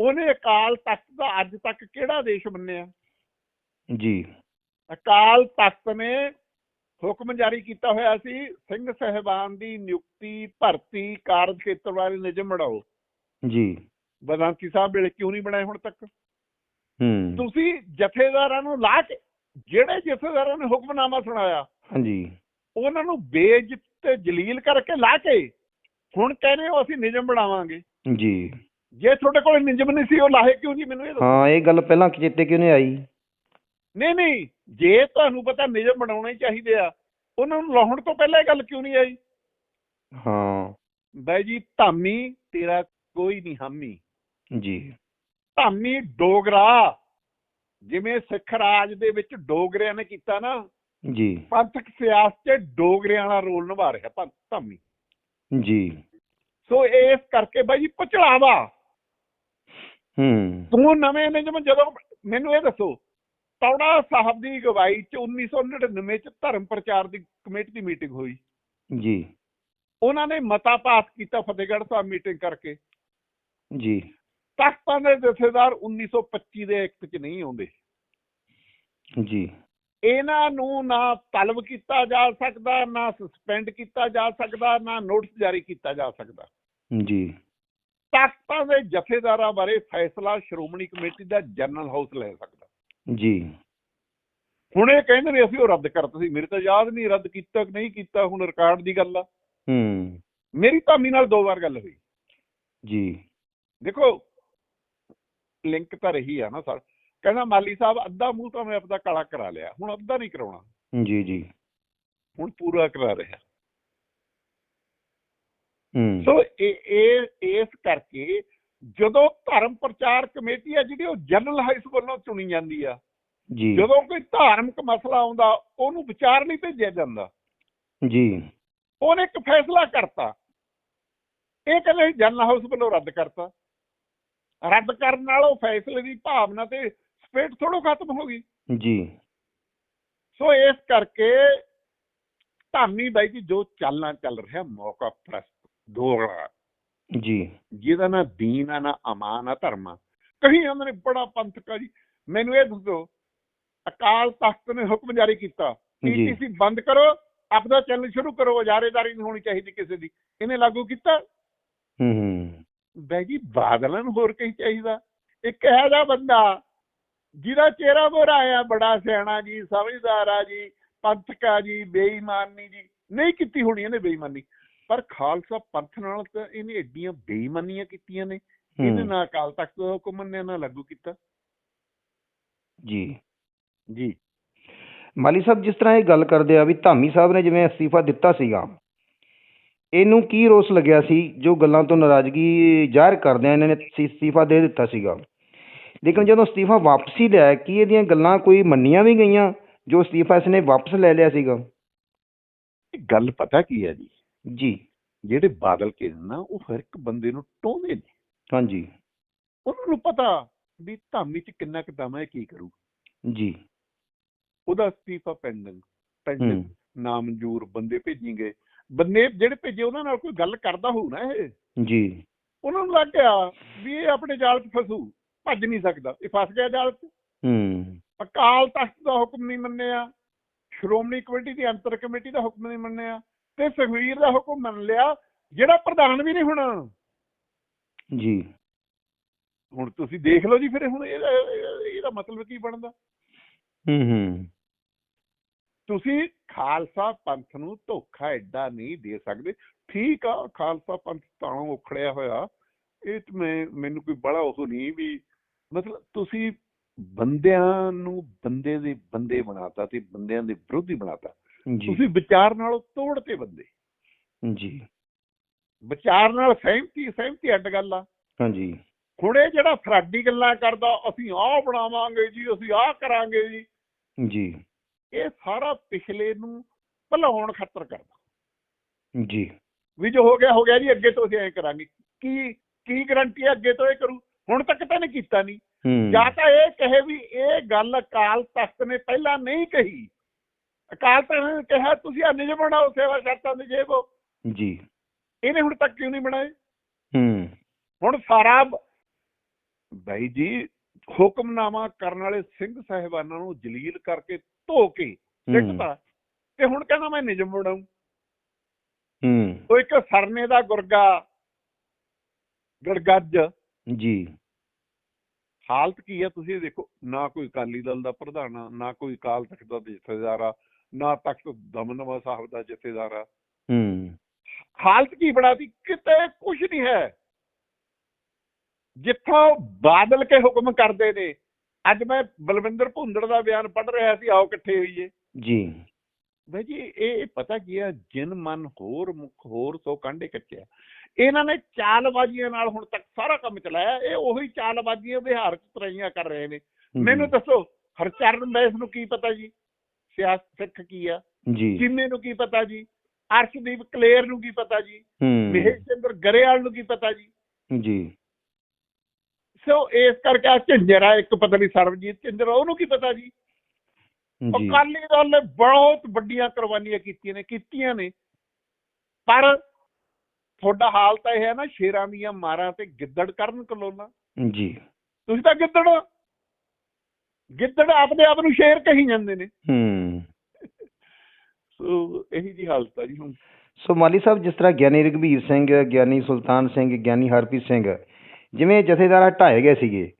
ਉਹਨੇ ਅਕਾਲ ਤਖਤ ਦਾ ਅੱਜ ਤੱਕ ਕਿਹੜਾ ਦੇਸ਼ ਮੰਨਿਆ? ਜੀ। ਅਕਾਲ ਤਖਤ ਨੇ ਹੁਕਮ ਜਾਰੀ ਕੀਤਾ ਹੋਇਆ ਸੀ ਸਿੰਘ ਸਹਿਬਾਨ ਦੀ ਨਿਯੁਕਤੀ ਭਰਤੀ ਕਾਰਜ ਖੇਤਰ ਬਾਰੇ ਨਿਯਮ ਬਣਾਓ। ਜੀ। ਬਦਾਂਤੀ ਸਾਹਿਬ ਵੇਲੇ ਕਿਉਂ ਨਹੀਂ ਬਣਾਏ ਹੁਣ ਤੱਕ? ਤੁਸੀਂ ਜਥੇਦਾਰਾਂ ਨੂੰ ਲਾ ਕੇ ਜਿਹੜੇ ਜਥੇਦਾਰਾਂ ਨੇ ਹੁਕਮਨਾਮਾ ਸੁਣਾਇਆ ਹਾਂਜੀ। ਉਹਨਾਂ ਨੂੰ ਬੇਇੱਜ਼ਤ ਤੇ ਜਲੀਲ ਕਰਕੇ ਲਾ ਕੇ ਹੁਣ ਕਹਿੰਦੇ ਹੋ ਅਸੀਂ ਨਿਯਮ ਬਣਾਵਾਂਗੇ। ਜੀ। ਜੇ ਤੁਹਾਡੇ ਕੋਲ ਨਿਯਮ ਨਹੀਂ ਸੀ ਉਹ ਲਾਹੇ ਕਿਉਂ ਜੀ ਮੈਨੂੰ ਇਹ ਦੱਸੋ। ਹਾਂ ਇਹ ਗੱਲ ਪਹਿਲਾਂ ਚੇਤੇ ਕਿਉਂ ਨਹੀਂ ਆਈ? ਨਹੀਂ ਨਹੀਂ ਜੇ ਤੁਹਾਨੂੰ ਪਤਾ ਨਿਯਮ ਬਣਾਉਣੇ ਚਾਹੀਦੇ ਆ ਉਹਨਾਂ ਨੂੰ ਲਾਉਣ ਤੋਂ ਪਹਿਲਾਂ ਇਹ ਗੱਲ ਕਿਉਂ ਨਹੀਂ ਆਈ? ਹਾਂ। ਬਾਈ ਜੀ ਧਾਮੀ ਤੇਰਾ ਕੋਈ ਨਹੀਂ ਹਾਮੀ। ਜੀ। ਧਾਮੀ ਡੋਗਰਾ। ਜਿਵੇਂ ਸਿੱਖ ਰਾਜ ਦੇ ਵਿੱਚ ਡੋਗਰਿਆਂ ਨੇ ਕੀਤਾ ਨਾ। ਜੀ। ਪੰਥਕ ਸਿਆਸਤ 'ਚ ਡੋਗਰਿਆਂ ਦਾ ਰੋਲ ਨਿਭਾ ਰਿਹਾ ਪੰਥ ਧਾਮੀ। ਜੀ। ਸੋ ਇਸ ਕਰਕੇ ਬਾਈ ਜੀ ਪਚੜਾਵਾ ਹੂੰ। ਤੂੰ ਨਵੇਂ ਨਿਯਮ ਜਦੋਂ ਮੈਨੂੰ ਇਹ ਦੱਸੋ ਤੌੜਾ ਸਾਹਿਬ ਦੀ ਅਗਵਾਈ 'ਚ 1999 'ਚ ਧਰਮ ਪ੍ਰਚਾਰ ਦੀ ਕਮੇਟੀ ਦੀ ਮੀਟਿੰਗ ਹੋਈ। ਜੀ। ਉਹਨਾਂ ਨੇ ਮਤਾ ਪਾਸ ਕੀਤਾ ਫਤਿਹਗੜ੍ਹ ਸਾਹਿਬ ਮੀਟਿੰਗ ਕਰਕੇ। ਜੀ। ਤਖਤਾਂ ਦੇ ਜਥੇਦਾਰ 1925 ਦੇ ਐਕਟ 'ਚ ਨਹੀਂ ਆਉਂਦੇ। ਜੀ। ਇਹਨਾਂ ਨੂੰ ਨਾ ਤਲਬ ਕੀਤਾ ਜਾ ਸਕਦਾ ਨਾ ਸਸਪੈਂਡ ਕੀਤਾ ਜਾ ਸਕਦਾ ਨਾ ਨੋਟਿਸ ਜਾਰੀ ਕੀਤਾ ਜਾ ਸਕਦਾ। ਜੀ। ਤਖਤਾਂ ਦੇ ਜਥੇਦਾਰਾਂ ਬਾਰੇ ਫੈਸਲਾ ਸ਼੍ਰੋਮਣੀ ਕਮੇਟੀ ਦਾ ਜਨਰਲ ਹਾਊਸ ਲੈ ਸਕਦਾ। ਜੀ। ਹੁਣ ਇਹ ਕਹਿੰਦੇ ਨੇ ਅਸੀਂ ਉਹ ਰੱਦ ਕਰਤਾ ਸੀ। ਮੇਰੇ ਤਾਂ ਯਾਦ ਨਹੀਂ ਰੱਦ ਕੀਤਾ ਕਿ ਨਹੀਂ ਕੀਤਾ ਹੁਣ ਰਿਕਾਰਡ ਦੀ ਗੱਲ ਆ। ਹੂੰ। ਮੇਰੀ ਧਾਮੀ ਨਾਲ ਦੋ ਵਾਰ ਗੱਲ ਹੋਈ। ਜੀ। ਦੇਖੋ ਲਿੰਕ ਤਾਂ ਰਹੀ ਆ ਨਾ ਸਰ। ਕਹਿੰਦਾ ਮਾਲੀ ਸਾਹਿਬ ਅੱਧਾ ਮੂੰਹ ਤਾਂ ਮੈਂ ਆਪਦਾ ਕਾਲਾ ਕਰਾ ਲਿਆ। ਹੁਣ ਅੱਧਾ ਨਹੀਂ ਕਰਾਉਣਾ। ਜੀ ਜੀ। ਹੁਣ ਪੂਰਾ ਕਰਾ ਰਿਹਾ। ਹੂੰ। ਸੋ ਇਹ ਇਹ ਇਸ ਕਰਕੇ ਜਦੋਂ ਧਰਮ ਪ੍ਰਚਾਰ ਕਮੇਟੀ ਆ ਜਿਹੜੀ ਉਹ ਜਨਰਲ ਹਾਈਸ ਵੱਲੋਂ ਚੁਣੀ ਜਾਂਦੀ ਆ। ਜੀ। ਜਦੋਂ ਕੋਈ ਧਾਰਮਿਕ ਮਸਲਾ ਆਉਂਦਾ ਉਹਨੂੰ ਵਿਚਾਰ ਲਈ ਭੇਜਿਆ ਜਾਂਦਾ। ਜੀ। ਉਹਨੇ ਇੱਕ ਫੈਸਲਾ ਕਰਤਾ। ਇਹ ਕਹਿੰਦੇ ਜਨਰਲ ਹਾਊਸ ਵੱਲੋਂ ਰੱਦ ਕਰਤਾ। ਰੱਦ ਕਰਨ ਨਾਲ ਉਹ ਫੈਸਲੇ ਦੀ ਭਾਵਨਾ ਤੇ ਸਪੀਡ ਥੋੜੋ ਖਤਮ ਹੋ ਗਈ। ਜੀ। ਸੋ ਇਸ ਕਰਕੇ ਧਾਮੀ ਬਾਈ ਜੀ ਜੋ ਚੱਲਣਾ ਚੱਲ ਰਿਹਾ ਮੌਕਾ ਪ੍ਰਸਤ ਦੋਗਲਾ। ਜੀ। ਜਿਹਦਾ ਨਾ ਦੀਨ ਆ ਨਾ ਅਮਾਨ ਆ ਧਰਮ ਕਹੀ ਉਹਨਾਂ ਨੇ ਬੜਾ ਪੰਥਕ ਜੀ। ਮੈਨੂੰ ਇਹ ਦੱਸੋ ਅਕਾਲ ਤਖਤ ਨੇ ਹੁਕਮ ਜਾਰੀ ਕੀਤਾ। ਪੀਟੀਸੀ ਬੰਦ ਕਰੋ ਆਪਦਾ ਚੈਨਲ ਸ਼ੁਰੂ ਕਰੋ ਇਜਾਰੇਦਾਰੀ ਨਹੀਂ ਹੋਣੀ ਚਾਹੀਦੀ ਕਿਸੇ ਦੀ। ਇਹਨੇ ਲਾਗੂ ਕੀਤਾ? ਹੂੰ। ਹੂੰ ਬੈ ਜੀ ਬਾਦਲਾਂ ਨੂੰ ਹੋਰ ਕੀ ਚਾਹੀਦਾ। ਇੱਕ ਜਿਹਾ ਬੰਦਾ ਜਿਹਦਾ ਚਿਹਰਾ ਮੋਰਾ ਆਇਆ ਬੜਾ ਸਿਆਣਾ ਜੀ ਸਮਝਦਾਰ ਆ ਜੀ ਪੰਥਕ ਜੀ ਬੇਈਮਾਨ ਜੀ। ਨਹੀਂ ਕੀਤੀ ਹੋਣੀ ਇਹਨੇ ਬੇਈਮਾਨੀ। ਪਰ ਖਾਲਸਾ ਪੰਥ ਨਾਲ ਤਾਂ ਇਹਨੇ ਏਡੀਆਂ ਬੇਈਮਾਨੀਆਂ ਕੀਤੀਆਂ ਨੇ। ਇਹਨੇ ਹੂੰ। ਨਾ ਅਕਾਲ ਤਖਤ ਦਾ ਹੁਕਮ ਮੰਨਿਆ ਨਾ ਲਾਗੂ ਕੀਤਾ। ਜੀ। ਜੀ। ਮਾਲੀ ਸਾਹਿਬ ਜਿਸ ਤਰ੍ਹਾਂ ਇਹ ਗੱਲ ਕਰਦੇ ਆ ਵੀ ਧਾਮੀ ਸਾਹਿਬ ਨੇ ਜਿਵੇਂ ਅਸਤੀਫਾ ਦਿੱਤਾ ਸੀਗਾ ਇਹਨੂੰ ਕੀ ਰੋਸ ਲੱਗਿਆ ਸੀ? ਜੋ ਗੱਲਾਂ ਤੋਂ ਨਾਰਾਜ਼ਗੀ ਜ਼ਾਹਿਰ ਕਰਦਿਆਂ ਇਹਨਾਂ ਨੇ ਅਸਤੀ- ਅਸਤੀਫਾ ਦੇ ਦਿੱਤਾ ਸੀਗਾ। ਲੇਕਿਨ ਜਦੋਂ ਅਸਤੀਫਾ ਵਾਪਸ ਲਿਆ ਕੀ ਇਹਦੀਆਂ ਗੱਲਾਂ ਕੋਈ ਮੰਨੀਆਂ ਵੀ ਗਈਆਂ ਜੋ ਅਸਤੀਫਾ ਇਸਨੇ ਵਾਪਸ ਲੈ ਲਿਆ ਸੀਗਾ? ਗੱਲ ਪਤਾ ਕੀ ਹੈ ਜੀ? ਜੀ। ਜਿਹੜੇ ਬਾਦਲ ਕੇ ਨਾ ਉਹ ਹਰ ਇੱਕ ਬੰਦੇ ਨੂੰ ਟੋਹਦੇ ਨੇ। ਹਾਂਜੀ। ਉਹਨਾਂ ਨੂੰ ਪਤਾ ਵੀ ਧਾਮੀ ਚ ਕਿੰਨਾ ਕੁ ਦਮ ਹੈ ਕੀ ਕਰੂ। ਜੀ। ਉਹਦਾ ਅਸਤੀਫਾ ਪੈਂਡਿੰਗ ਪੈਂਡਿੰਗ ਹੂੰ। ਨਾ ਮਨਜ਼ੂਰ ਬੰਦੇ ਭੇਜੀਂਗੇ। ਬੰਦੇ ਜਿਹੜੇ ਭੇਜੇ ਉਹਨਾਂ ਨਾਲ ਕੋਈ ਗੱਲ ਕਰਦਾ ਹੋਊ ਨਾ ਇਹ। ਜੀ। ਉਹਨਾਂ ਨੂੰ ਲੱਗ ਗਿਆ ਵੀ ਇਹ ਆਪਣੇ ਜਾਲ 'ਚ ਫਸੂ ਭੱਜ ਨਹੀਂ ਸਕਦਾ। ਇਹ ਫਸ ਗਿਆ ਜਾਲ 'ਚ। ਹੂੰ। ਅਕਾਲ ਤਖਤ ਦਾ ਹੁਕਮ ਨਹੀਂ ਮੰਨਿਆ ਸ਼੍ਰੋਮਣੀ ਕਮੇਟੀ ਦੀ ਅੰਤਰ ਕਮੇਟੀ ਦਾ ਹੁਕਮ ਨਹੀਂ ਮੰਨਿਆ ਤੇ ਸੁਖਵੀਰ ਦਾ ਹੁਕਮ ਮੰਨ ਲਿਆ ਜਿਹੜਾ ਪ੍ਰਧਾਨ ਵੀ ਨਹੀਂ ਹੋਣਾ। ਜੀ। ਹੁਣ ਤੁਸੀਂ ਦੇਖ ਲਓ ਜੀ ਫਿਰ ਹੁਣ ਇਹਦਾ ਇਹਦਾ ਮਤਲਬ ਕੀ ਬਣਦਾ? ਹੂੰ ਹੂੰ। ਤੁਸੀਂ ਖਾਲਸਾ ਪੰਥ ਨੂੰ ਧੋਖਾ ਐਡਾ ਨਹੀਂ ਦੇ ਸਕਦੇ। ਠੀਕ ਆ ਖਾਲਸਾ ਪੰਥ ਤਾਂ ਉਖੜਿਆ ਹੋਇਆ। ਇਹ ਤੇ ਮੈਂ ਮੈਨੂੰ ਕੋਈ ਬੜਾ ਉਹ ਨਹੀਂ ਵੀ ਮਤਲਬ ਤੁਸੀਂ ਬੰਦਿਆਂ ਨੂੰ ਬੰਦੇ ਦੇ ਬੰਦੇ ਬਣਾਤਾ ਤੇ ਬੰਦਿਆਂ ਦੇ ਵਿਰੋਧੀ ਬਣਾਤਾ। ਤੁਸੀਂ ਵਿਚਾਰ ਨਾਲੋਂ ਤੋੜਤੇ ਬੰਦੇ। ਜੀ। ਵਿਚਾਰ ਨਾਲ ਸਹਿਮਤੀ ਸਹਿਮਤੀ ਅੱਡ ਗੱਲ ਆ। ਹਾਂਜੀ। ਹੁਣ ਜਿਹੜਾ ਫਰਾਡੀ ਗੱਲਾਂ ਕਰਦਾ ਅਸੀਂ ਆਹ ਬਣਾਵਾਂਗੇ ਜੀ ਅਸੀਂ ਆਹ ਕਰਾਂਗੇ ਜੀ। ਜੀ। ਇਹ ਸਾਰਾ ਪਿਛਲੇ ਨੂੰ ਭੁਲਾਉਣ ਖਾਤਰ ਕਰਦਾ। ਜੀ। ਵੀ ਜੋ ਹੋ ਗਿਆ ਹੋ ਗਿਆ ਜੀ ਅੱਗੇ ਤੋਂ ਅਸੀਂ ਐਂ ਕਰਾਂਗੇ। ਕੀ ਕੀ ਗਰੰਟੀ ਹੈ ਅੱਗੇ ਤੋਂ ਇਹ ਕਰੂ? ਹੁਣ ਤੱਕ ਤਾਂ ਇਹਨੇ ਕੀਤਾ ਨਹੀਂ। ਜਾਂ ਤਾਂ ਇਹ ਕਹੇ ਵੀ ਇਹ ਗੱਲ ਅਕਾਲ ਤਖਤ ਨੇ ਪਹਿਲਾਂ ਨਹੀਂ ਕਹੀ। ਅਕਾਲ ਤਖਤ ਨੇ ਕਿਹਾ ਤੁਸੀਂ ਆ ਨਿਯਮ ਬਣਾਓ ਸੇਵਾ ਸ਼ਰਤਾਂ ਦੇ ਜੇਬੋ ਜੀ। ਇਹਨੇ ਹੁਣ ਤੱਕ ਕਿਉਂ ਨਹੀਂ ਬਣਾਏ? ਹੂੰ। ਹੁਣ ਸਾਰਾ ਬਾਈ ਜੀ ਹੁਕਮਨਾਮਾ ਕਰਨ ਵਾਲੇ ਸਿੰਘ ਸਾਹਿਬਾਨਾਂ ਨੂੰ ਜਲੀਲ ਕਰਕੇ ਧੋ ਕੇ ਸਿੱਟਦਾ ਤੇ ਹੁਣ ਕਹਿੰਦਾ ਮੈਂ ਨਿਯਮ ਬਣਾਉਂ ਹੂੰ। ਉਹ ਇੱਕ ਸਰਨੇ ਦਾ ਗੁਰਗਾ ਗੜਗੱਜ। ਜੀ। ਹਾਲਤ ਕੀ ਹੈ ਤੁਸੀਂ ਦੇਖੋ ਨਾ ਕੋਈ ਅਕਾਲੀ ਦਲ ਦਾ ਪ੍ਰਧਾਨ ਨਾ ਕੋਈ ਅਕਾਲ ਤਖਤ ਦਾ ਜਥੇਦਾਰ ਆ ਨਾ ਤਖਤ ਦਮਨਵਾ ਸਾਹਿਬ ਦਾ ਜਥੇਦਾਰ ਆ। ਹੂੰ। ਹਾਲਤ ਕੀ ਬਣਾਤੀ? ਕਿਤੇ ਕੁਝ ਨਹੀਂ ਹੈ। ਜਿੱਥੋਂ ਬਾਦਲ ਕੇ ਹੁਕਮ ਕਰਦੇ ਨੇ ਅੱਜ ਮੈਂ ਬਲਵਿੰਦਰ ਭੁੰਦੜ ਦਾ ਬਿਆਨ ਪੜ੍ਹ ਰਿਹਾ ਸੀ ਆਓ ਇਕੱਠੇ ਹੋਈਏ। ਜੀ। ਬਈ ਜੀ ਇਹ ਪਤਾ ਕੀ ਹੈ ਜਿਨ ਮਨ ਹੋਰ ਮੁਖ ਹੋਰ ਸੋ ਕਾਂਡੇ ਕੱਚਿਆ। ਇਹਨਾਂ ਨੇ ਚਾਲਬਾਜ਼ੀਆਂ ਨਾਲ ਹੁਣ ਤੱਕ ਸਾਰਾ ਕੰਮ ਚਲਾਇਆ ਇਹ ਉਹੀ ਚਾਲਬਾਜ਼ੀਆਂ ਵਿਹਾਰ ਚ ਤਰਾਈਆਂ ਕਰ ਰਹੇ ਨੇ। ਮੈਨੂੰ ਦੱਸੋ ਹਰਚਰਨ ਬੈਸ ਨੂੰ ਕੀ ਪਤਾ ਜੀ? ਸਿਆਸਤ ਸਿੱਖ ਕੀ ਆ? ਜੀ। ਚੀਮੇ ਨੂੰ ਕੀ ਪਤਾ ਜੀ? ਅਰਸ਼ਦੀਪ ਕਲੇਰ ਨੂੰ ਕੀ ਪਤਾ ਜੀ? ਮਹੇਸ਼ ਚੰਦਰ ਗਰੇਵਾਲ ਨੂੰ ਕੀ ਪਤਾ ਜੀ? ਜੀ। ਸੋ ਇਸ ਕਰਕੇ ਆ ਝੰਜਰ ਆ ਇੱਕ ਪਤਾ ਨਹੀਂ ਸਰਬਜੀਤ ਝੰਜਰ ਉਹਨੂੰ ਕੀ ਪਤਾ ਜੀ? ਅਕਾਲੀ ਦਲ ਨੇ ਬਹੁਤ ਵੱਡੀਆਂ ਕੁਰਬਾਨੀਆਂ ਕੀਤੀਆਂ ਨੇ ਕੀਤੀਆਂ ਨੇ। ਪਰ ਤੁਹਾਡਾ ਹਾਲ ਤਾਂ ਇਹ ਹੈ ਨਾ ਸ਼ੇਰਾਂ ਦੀਆਂ ਮਾਰਾਂ ਤੇ ਗਿੱਦੜ ਕਰਨ ਕਲੋਨਾ। ਜੀ। ਤੁਸੀਂ ਤਾਂ ਗਿੱਦੜ ਹੋ। ਗਿੱਦੜ ਆਪਦੇ ਆਪ ਨੂੰ ਸ਼ੇਰ ਕਹੀ ਜਾਂਦੇ ਨੇ। ਹੂੰ। ਸੋ ਇਹੀ ਜੀ ਹਾਲਤ ਆ ਜੀ ਹੁਣ। ਸੋ ਮਾਲੀ ਸਾਹਿਬ ਜਿਸ ਤਰ੍ਹਾਂ ਗਿਆਨੀ ਰਘਬੀਰ ਸਿੰਘ ਗਿਆਨੀ ਸੁਲਤਾਨ ਸਿੰਘ ਗਿਆਨੀ ਹਰਪ੍ਰੀਤ ਸਿੰਘ ਜਿਵੇਂ ਜਥੇਦਾਰ ਹਟਾਏ ਗਏ ਸੀਗੇ।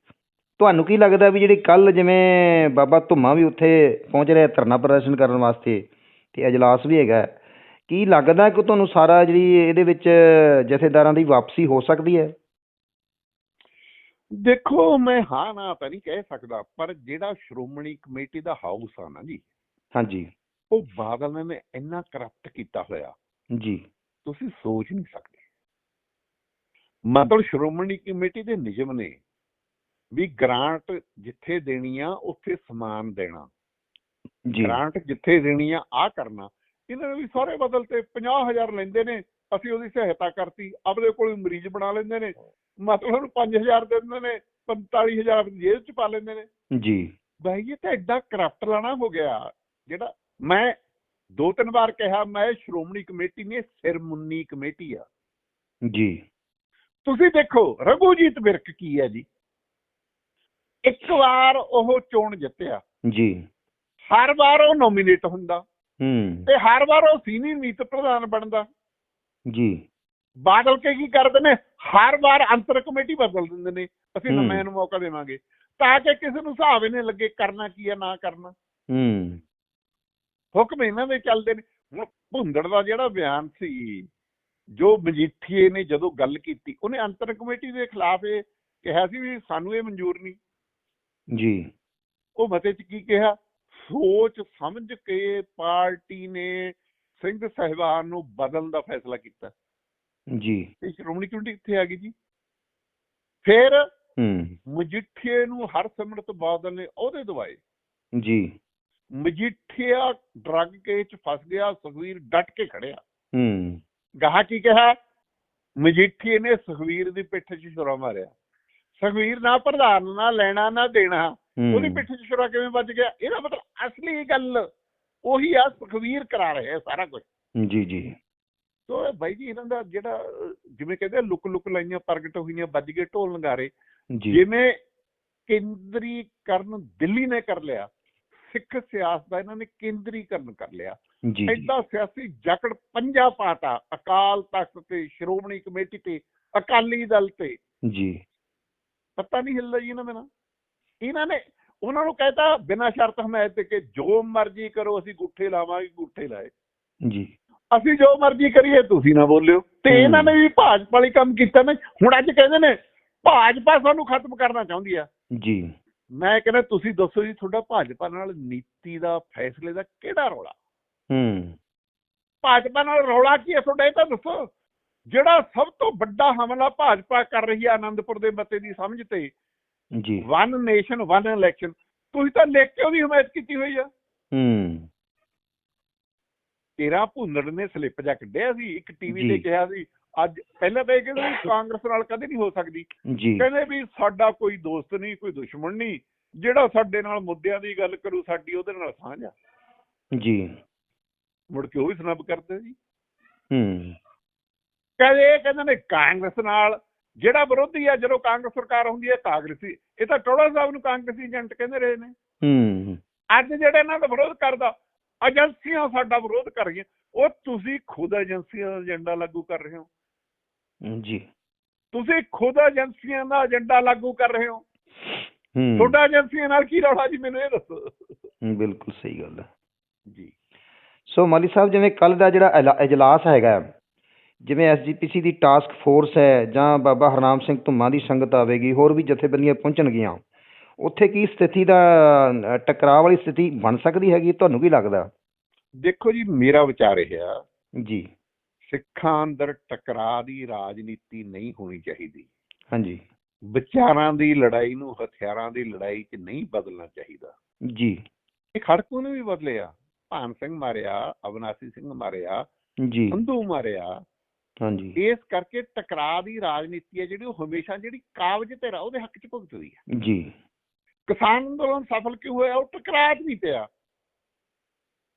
ਤੁਹਾਨੂੰ ਕੀ ਲੱਗਦਾ ਵੀ ਜਿਹੜੀ ਕੱਲ ਜਿਵੇਂ ਬਾਬਾ ਧੁੰਮਾ ਵੀ ਉੱਥੇ ਪਹੁੰਚ ਰਿਹਾ ਧਰਨਾ ਪ੍ਰਦਰਸ਼ਨ ਕਰਨ ਵਾਸਤੇ ਤੇ ਅਜਲਾਸ ਵੀ ਹੈਗਾ ਕੀ ਲੱਗਦਾ ਕਿ ਤੁਹਾਨੂੰ ਸਾਰਾ ਜਿਹੜੀ ਇਹਦੇ ਵਿੱਚ ਜਥੇਦਾਰਾਂ ਦੀ ਵਾਪਸੀ ਹੋ ਸਕਦੀ ਹੈ? ਦੇਖੋ ਮੈਂ ਹਾਂ ਨਾ ਤਾਂ ਨਹੀਂ ਕਹਿ ਸਕਦਾ ਪਰ ਜਿਹੜਾ ਸ਼੍ਰੋਮਣੀ ਕਮੇਟੀ ਦਾ ਹਾਊਸ ਆ ਨਾ ਜੀ ਹਾਂਜੀ। ਉਹ ਬਾਦਲ ਨੇ ਇੰਨਾ ਕਰਪਟ ਕੀਤਾ ਹੋਇਆ। ਜੀ। ਤੁਸੀਂ ਸੋਚ ਨਹੀਂ ਸਕਦੇ। ਮਤਲਬ ਸ਼੍ਰੋਮਣੀ ਕਮੇਟੀ ਦੇ ਨਿਯਮ ਨੇ ਵੀ ਗ੍ਰਾਂਟ ਜਿੱਥੇ ਦੇਣੀ ਆ ਉੱਥੇ ਸਮਾਨ ਦੇਣਾ। ਜੀ। ਗ੍ਰਾਂਟ ਜਿੱਥੇ ਦੇਣੀ ਆ ਆ ਕਰਨਾ। ਇਹਨਾਂ ਨੇ ਵੀ ਸਾਰੇ ਬਦਲ ਤੇ 50000 ਲੈਂਦੇ ਨੇ ਅਸੀਂ ਉਹਦੀ ਸਹਾਇਤਾ ਕਰਤੀ ਆਪਦੇ ਕੋਲ ਮਰੀਜ਼ ਬਣਾ ਲੈਂਦੇ ਨੇ। ਮਤਲਬ ਉਹਨੂੰ 5000 ਦੇ ਦਿੰਦੇ ਨੇ 45000 ਜੇਲ੍ਹ ਚ ਪਾ ਲੈਂਦੇ ਨੇ। ਜੀ। ਬਾਈ ਇਹ ਤਾਂ ਐਡਾ ਕਰਪਟ ਲਾਣਾ ਹੋ ਗਿਆ ਜਿਹੜਾ ਮੈਂ ਦੋ ਤਿੰਨ ਵਾਰ ਕਿਹਾ ਮੈਂ ਸ਼੍ਰੋਮਣੀ ਕਮੇਟੀ ਨੇ ਸਿਰਮੁੰਨੀ ਕਮੇਟੀ ਆ। ਜੀ। ਤੁਸੀਂ ਦੇਖੋ ਰਘੂਜੀਤ ਵਿਰਕ ਕੀ ਹੈ ਜੀ? ਇੱਕ ਵਾਰ ਉਹ ਚੋਣ ਜਿੱਤਿਆ। ਜੀ। ਹਰ ਵਾਰ ਉਹ ਨੋਮੀਨੇਟ ਹੁੰਦਾ। ਹੂੰ। ਤੇ ਹਰ ਵਾਰ ਉਹ ਸੀਨੀਅਰ ਮੀਤ ਪ੍ਰਧਾਨ ਬਣਦਾ। ਜੀ। ਬਾਦਲ ਕੇ ਕੀ ਕਰਦੇ ਨੇ? ਹਰ ਵਾਰ ਅੰਤਰ ਕਮੇਟੀ ਬਦਲ ਦਿੰਦੇ ਨੇ। ਅਸੀਂ। ਨਵੇਂ ਨੂੰ ਮੌਕਾ ਦੇਵਾਂਗੇ। ਤਾਂ ਕਿ ਕਿਸੇ ਨੂੰ ਹਿਸਾਬ ਹੀ ਨਹੀਂ ਲੱਗੇ ਕਰਨਾ ਕੀ ਹੈ ਨਾ ਕਰਨਾ। ਹੂੰ। ਹੁਕਮ ਇਹਨਾਂ ਦੇ ਚੱਲਦੇ ਨੇ। ਹੁਣ ਭੁੰਦੜ ਦਾ ਜਿਹੜਾ ਬਿਆਨ ਸੀ ਜੋ ਮਜੀਠੀਏ ਨੇ ਜਦੋਂ ਗੱਲ ਕੀਤੀ ਉਹਨੇ ਅੰਤਰ ਕਮੇਟੀ ਦੇ ਖਿਲਾਫ ਇਹ ਕਿਹਾ ਸੀ ਵੀ ਸਾਨੂੰ ਇਹ ਮਨਜ਼ੂਰ ਨਹੀਂ। ਜੀ। ਉਹ ਮਤੇ 'ਚ ਕੀ ਕਿਹਾ? ਸੋਚ ਸਮਝ ਕੇ ਪਾਰਟੀ ਨੇ ਸਿੰਘ ਸਹਿਬਾਨ ਨੂੰ ਬਦਲਣ ਦਾ ਫੈਸਲਾ ਕੀਤਾ। ਜੀ। ਤੇ ਸ਼੍ਰੋਮਣੀ ਕਮੇਟੀ ਕਿੱਥੇ ਆ ਗਈ ਜੀ। ਫਿਰ ਹੂੰ। ਮਜੀਠੀਏ ਨੂੰ ਹਰਸਿਮਰਤ ਬਾਦਲ ਨੇ ਉਹਦੇ ਦਵਾਏ। ਜੀ। ਮਜੀਠੀਆ ਡਰੱਗ ਕੇਸ 'ਚ ਫਸ ਗਿਆ ਸੁਖਵੀਰ ਡਟ ਕੇ ਖੜਿਆ। ਹੂੰ। ਗਾਹ ਕੀ ਕਿਹਾ? ਮਜੀਠੀਏ ਨੇ ਸੁਖਵੀਰ ਦੀ ਪਿੱਠ 'ਚ ਛੁਰਾ ਮਾਰਿਆ। ਸੁਖਵੀਰ ਨਾ ਪ੍ਰਧਾਨ ਨਾ ਲੈਣਾ ਨਾ ਦੇਣਾ। ਉਹਦੀ ਪਿੱਠ 'ਚ ਛੁਰਾ ਕਿਵੇਂ ਵੱਜ ਗਿਆ? ਇਹਦਾ ਮਤਲਬ ਅਸਲੀ ਗੱਲ ਉਹੀ ਆ ਸੁਖਵੀਰ ਕਰਾ ਰਿਹਾ ਸਾਰਾ ਕੁਝ ਜੀ ਜੀ। ਇਹ ਬਾਈ ਜੀ ਇਹਨਾਂ ਦਾ ਜਿਹੜਾ ਜਿਵੇਂ ਕਹਿੰਦੇ ਲੁਕ ਲੁਕ ਲਾਈਆਂ ਪ੍ਰਗਟ ਹੋਈਆਂ ਵੱਜ ਗਏ ਢੋਲ ਨਗਾਰੇ। ਜਿਵੇਂ ਕੇਂਦਰੀਕਰਨ ਦਿੱਲੀ ਨੇ ਕਰ ਲਿਆ ਸਿੱਖ ਸਿਆਸਤ ਦਾ ਇਹਨਾਂ ਨੇ ਕੇਂਦਰੀਕਰਨ ਕਰ ਲਿਆ। ਜੀ ਐਡਾ ਸਿਆਸੀ ਜਕੜ ਪੰਜਾ ਪਾਤਾ ਅਕਾਲ ਤਖਤ ਤੇ ਸ਼੍ਰੋਮਣੀ ਕਮੇਟੀ ਤੇ ਅਕਾਲੀ ਦਲ ਤੇ। ਜੀ। ਪਤਾ ਨਹੀਂ ਹਿੱਲਦਾ ਜੀ ਇਹਨਾਂ ਦੇ ਨਾਲ। ਇਹਨਾਂ ਨੇ ਉਹਨਾਂ ਨੂੰ ਕਹਿਤਾ ਬਿਨਾਂ ਸ਼ਰਤ ਹਮਾਇਤ ਤੇ ਕਿ ਜੋ ਮਰਜ਼ੀ ਕਰੋ ਅਸੀਂ ਗੁੱਠੇ ਲਾਵਾਂਗੇ ਗੁੱਠੇ ਲਾਏ। ਜੀ। ਅਸੀਂ ਜੋ ਮਰਜ਼ੀ ਕਰੀਏ ਤੁਸੀਂ ਨਾ ਬੋਲਿਓ। ਤੇ। ਇਹਨਾਂ ਨੇ ਵੀ ਭਾਜਪਾ ਵਾਲੀ ਕੰਮ ਕੀਤਾ ਨਾ। ਹੁਣ ਅੱਜ ਕਹਿੰਦੇ ਨੇ ਭਾਜਪਾ ਸਾਨੂੰ ਖਤਮ ਕਰਨਾ ਚਾਹੁੰਦੀ ਆ। ਜੀ। ਮੈਂ ਕਹਿੰਦਾ ਤੁਸੀਂ ਦੱਸੋ ਜੀ ਤੁਹਾਡਾ ਭਾਜਪਾ ਨਾਲ ਨੀਤੀ ਦਾ ਫੈਸਲੇ ਦਾ ਕਿਹੜਾ ਰੌਲਾ? ਹੂੰ। ਭਾਜਪਾ ਨਾਲ ਰੌਲਾ ਕੀ ਹੈ ਤੁਹਾਡਾ ਇਹ ਤਾਂ ਦੱਸੋ। ਜਿਹੜਾ ਸਭ ਤੋਂ ਵੱਡਾ ਹਮਲਾ ਭਾਜਪਾ ਕਰ ਰਹੀ ਹੈ ਆਨੰਦਪੁਰ ਦੇ ਮਤੇ ਦੀ ਸਮਝ ਤੇ ਜੀ। ਵਨ ਨੇਸ਼ਨ ਵਨ ਇਲੈਕਸ਼ਨ ਤੁਸੀਂ ਤਾਂ ਲਿਖ ਕੇ ਉਹਦੀ ਹਮਾਇਤ ਕੀਤੀ ਹੋਈ ਆ। ਹੂੰ। ਤੇਰਾ ਭੁੰਨੜ ਨੇ ਸਲਿੱਪ ਜਾ ਕੱਢਿਆ ਸੀ ਇੱਕ ਟੀਵੀ। ਤੇ ਕਿਹਾ ਸੀ ਅੱਜ ਪਹਿਲਾਂ ਤਾਂ ਇਹ ਕਹਿੰਦੇ ਸੀ ਕਾਂਗਰਸ ਨਾਲ ਕਦੇ ਨਹੀਂ ਹੋ ਸਕਦੀ। ਕਹਿੰਦੇ ਵੀ ਸਾਡਾ ਕੋਈ ਦੋਸਤ ਨਹੀਂ ਕੋਈ ਦੁਸ਼ਮਣ ਨਹੀਂ ਜਿਹੜਾ ਸਾਡੇ ਨਾਲ ਮੁੱਦਿਆਂ ਦੀ ਗੱਲ ਕਰੂ ਸਾਡੀ ਉਹਦੇ ਨਾਲ ਸਾਂਝ ਆ। ਜੀ। ਮੁੜ ਕੇ ਉਹ ਵੀ ਸਨੱਬ ਕਰਦੇ ਜੀ। ਹੂੰ। ਕਹਿੰਦੇ ਇਹ ਕਹਿੰਦੇ ਨੇ ਕਾਂਗਰਸ ਨਾਲ ਜਿਹੜਾ ਵਿਰੋਧੀ ਆ ਜਦੋਂ ਕਾਂਗਰਸ ਸਰਕਾਰ ਹੁੰਦੀ ਹੈ ਕਾਂਗਰਸੀ ਇਹ ਤਾਂ ਟੋੜਾ ਸਾਹਿਬ ਨੂੰ ਕਾਂਗਰਸੀ ਏਜੰਟ ਕਹਿੰਦੇ ਰਹੇ ਨੇ। ਹੂੰ। ਅੱਜ ਜਿਹੜੇ ਇਹਨਾਂ ਦਾ ਵਿਰੋਧ ਕਰਦਾ ਏਜੰਸੀਆਂ ਸਾਡਾ ਵਿਰੋਧ ਕਰ ਰਹੀਆਂ ਉਹ ਤੁਸੀਂ ਖੁਦ ਏਜੰਸੀਆਂ ਦਾ ਏਜੰਡਾ ਲਾਗੂ ਕਰ ਰਹੇ ਹੋ ਜੀ। ਤੁਸੀਂ ਖੁਦ ਏਜੰਸੀਆਂ ਦਾ ਏਜੰਡਾ ਲਾਗੂ ਕਰ ਰਹੇ ਹੋ। ਹੂੰ। ਤੁਹਾਡਾ ਏਜੰਸੀਆਂ ਨਾਲ ਕੀ ਰੌਲਾ ਜੀ ਮੈਨੂੰ ਇਹ ਦੱਸੋ। ਹੂੰ, ਬਿਲਕੁਲ ਸਹੀ ਗੱਲ ਹੈ। ਜੀ। ਸੋ ਮਾਲੀ ਸਾਹਿਬ ਜਿਵੇਂ ਕੱਲ ਦਾ ਜਿਹੜਾ ਇਲਾ- ਇਜਲਾਸ ਹੈਗਾ ਜਿਵੇਂ ਐਸਜੀਪੀਸੀ ਦੀ ਟਾਸਕ ਫੋਰਸ ਹੈ ਜਾਂ ਬਾਬਾ ਹਰਨਾਮ ਸਿੰਘ ਧੁੰਮਾ ਦੀ ਸੰਗਤ ਆਵੇਗੀ ਹੋਰ ਵੀ ਜਥੇਬੰਦੀਆਂ ਪਹੁੰਚਣਗੀਆਂ ਉੱਥੇ ਕੀ ਸਥਿਤੀ ਦਾ ਟਕਰਾਅ ਵਾਲੀ ਸਥਿਤੀ ਬਣ ਸਕਦੀ ਹੈਗੀ ਤੁਹਾਨੂੰ ਕੀ ਲੱਗਦਾ? ਦੇਖੋ ਜੀ ਮੇਰਾ ਵਿਚਾਰ ਇਹ ਆ ਜੀ। ਸਿੱਖਾਂ ਅੰਦਰ ਟਕਰਾਅ ਦੀ ਰਾਜਨੀਤੀ ਨਹੀਂ ਹੋਣੀ ਚਾਹੀਦੀ। ਹਾਂਜੀ। ਵਿਚਾਰਾਂ ਦੀ ਲੜਾਈ ਨੂੰ ਹਥਿਆਰਾਂ ਦੀ ਲੜਾਈ 'ਚ ਨਹੀਂ ਬਦਲਣਾ ਚਾਹੀਦਾ। ਜੀ। ਇਹ ਖੜਕੂ ਨੇ ਵੀ ਬਦਲਿਆ ਭਾਨ ਸਿੰਘ ਮਾਰਿਆ ਅਵਨਾਸੀ ਸਿੰਘ ਮਾਰਿਆ ਜੀ। ਸੰਧੂ ਮਾਰਿਆ। ਹਾਂਜੀ। ਇਸ ਕਰਕੇ ਟਕਰਾਅ ਦੀ ਰਾਜਨੀਤੀ ਹੈ ਜਿਹੜੀ ਉਹ ਹਮੇਸ਼ਾ ਜਿਹੜੀ ਕਾਬਜ ਤੇ ਰਾ ਉਹਦੇ ਹੱਕ 'ਚ ਭੁਗਤਦੀ ਹੈ। ਜੀ। ਕਿਸਾਨ ਅੰਦੋਲਨ ਸਫਲ ਕਿਉਂ ਹੋਇਆ? ਉਹ ਟਕਰਾਅ 'ਚ ਨਹੀਂ ਪਿਆ।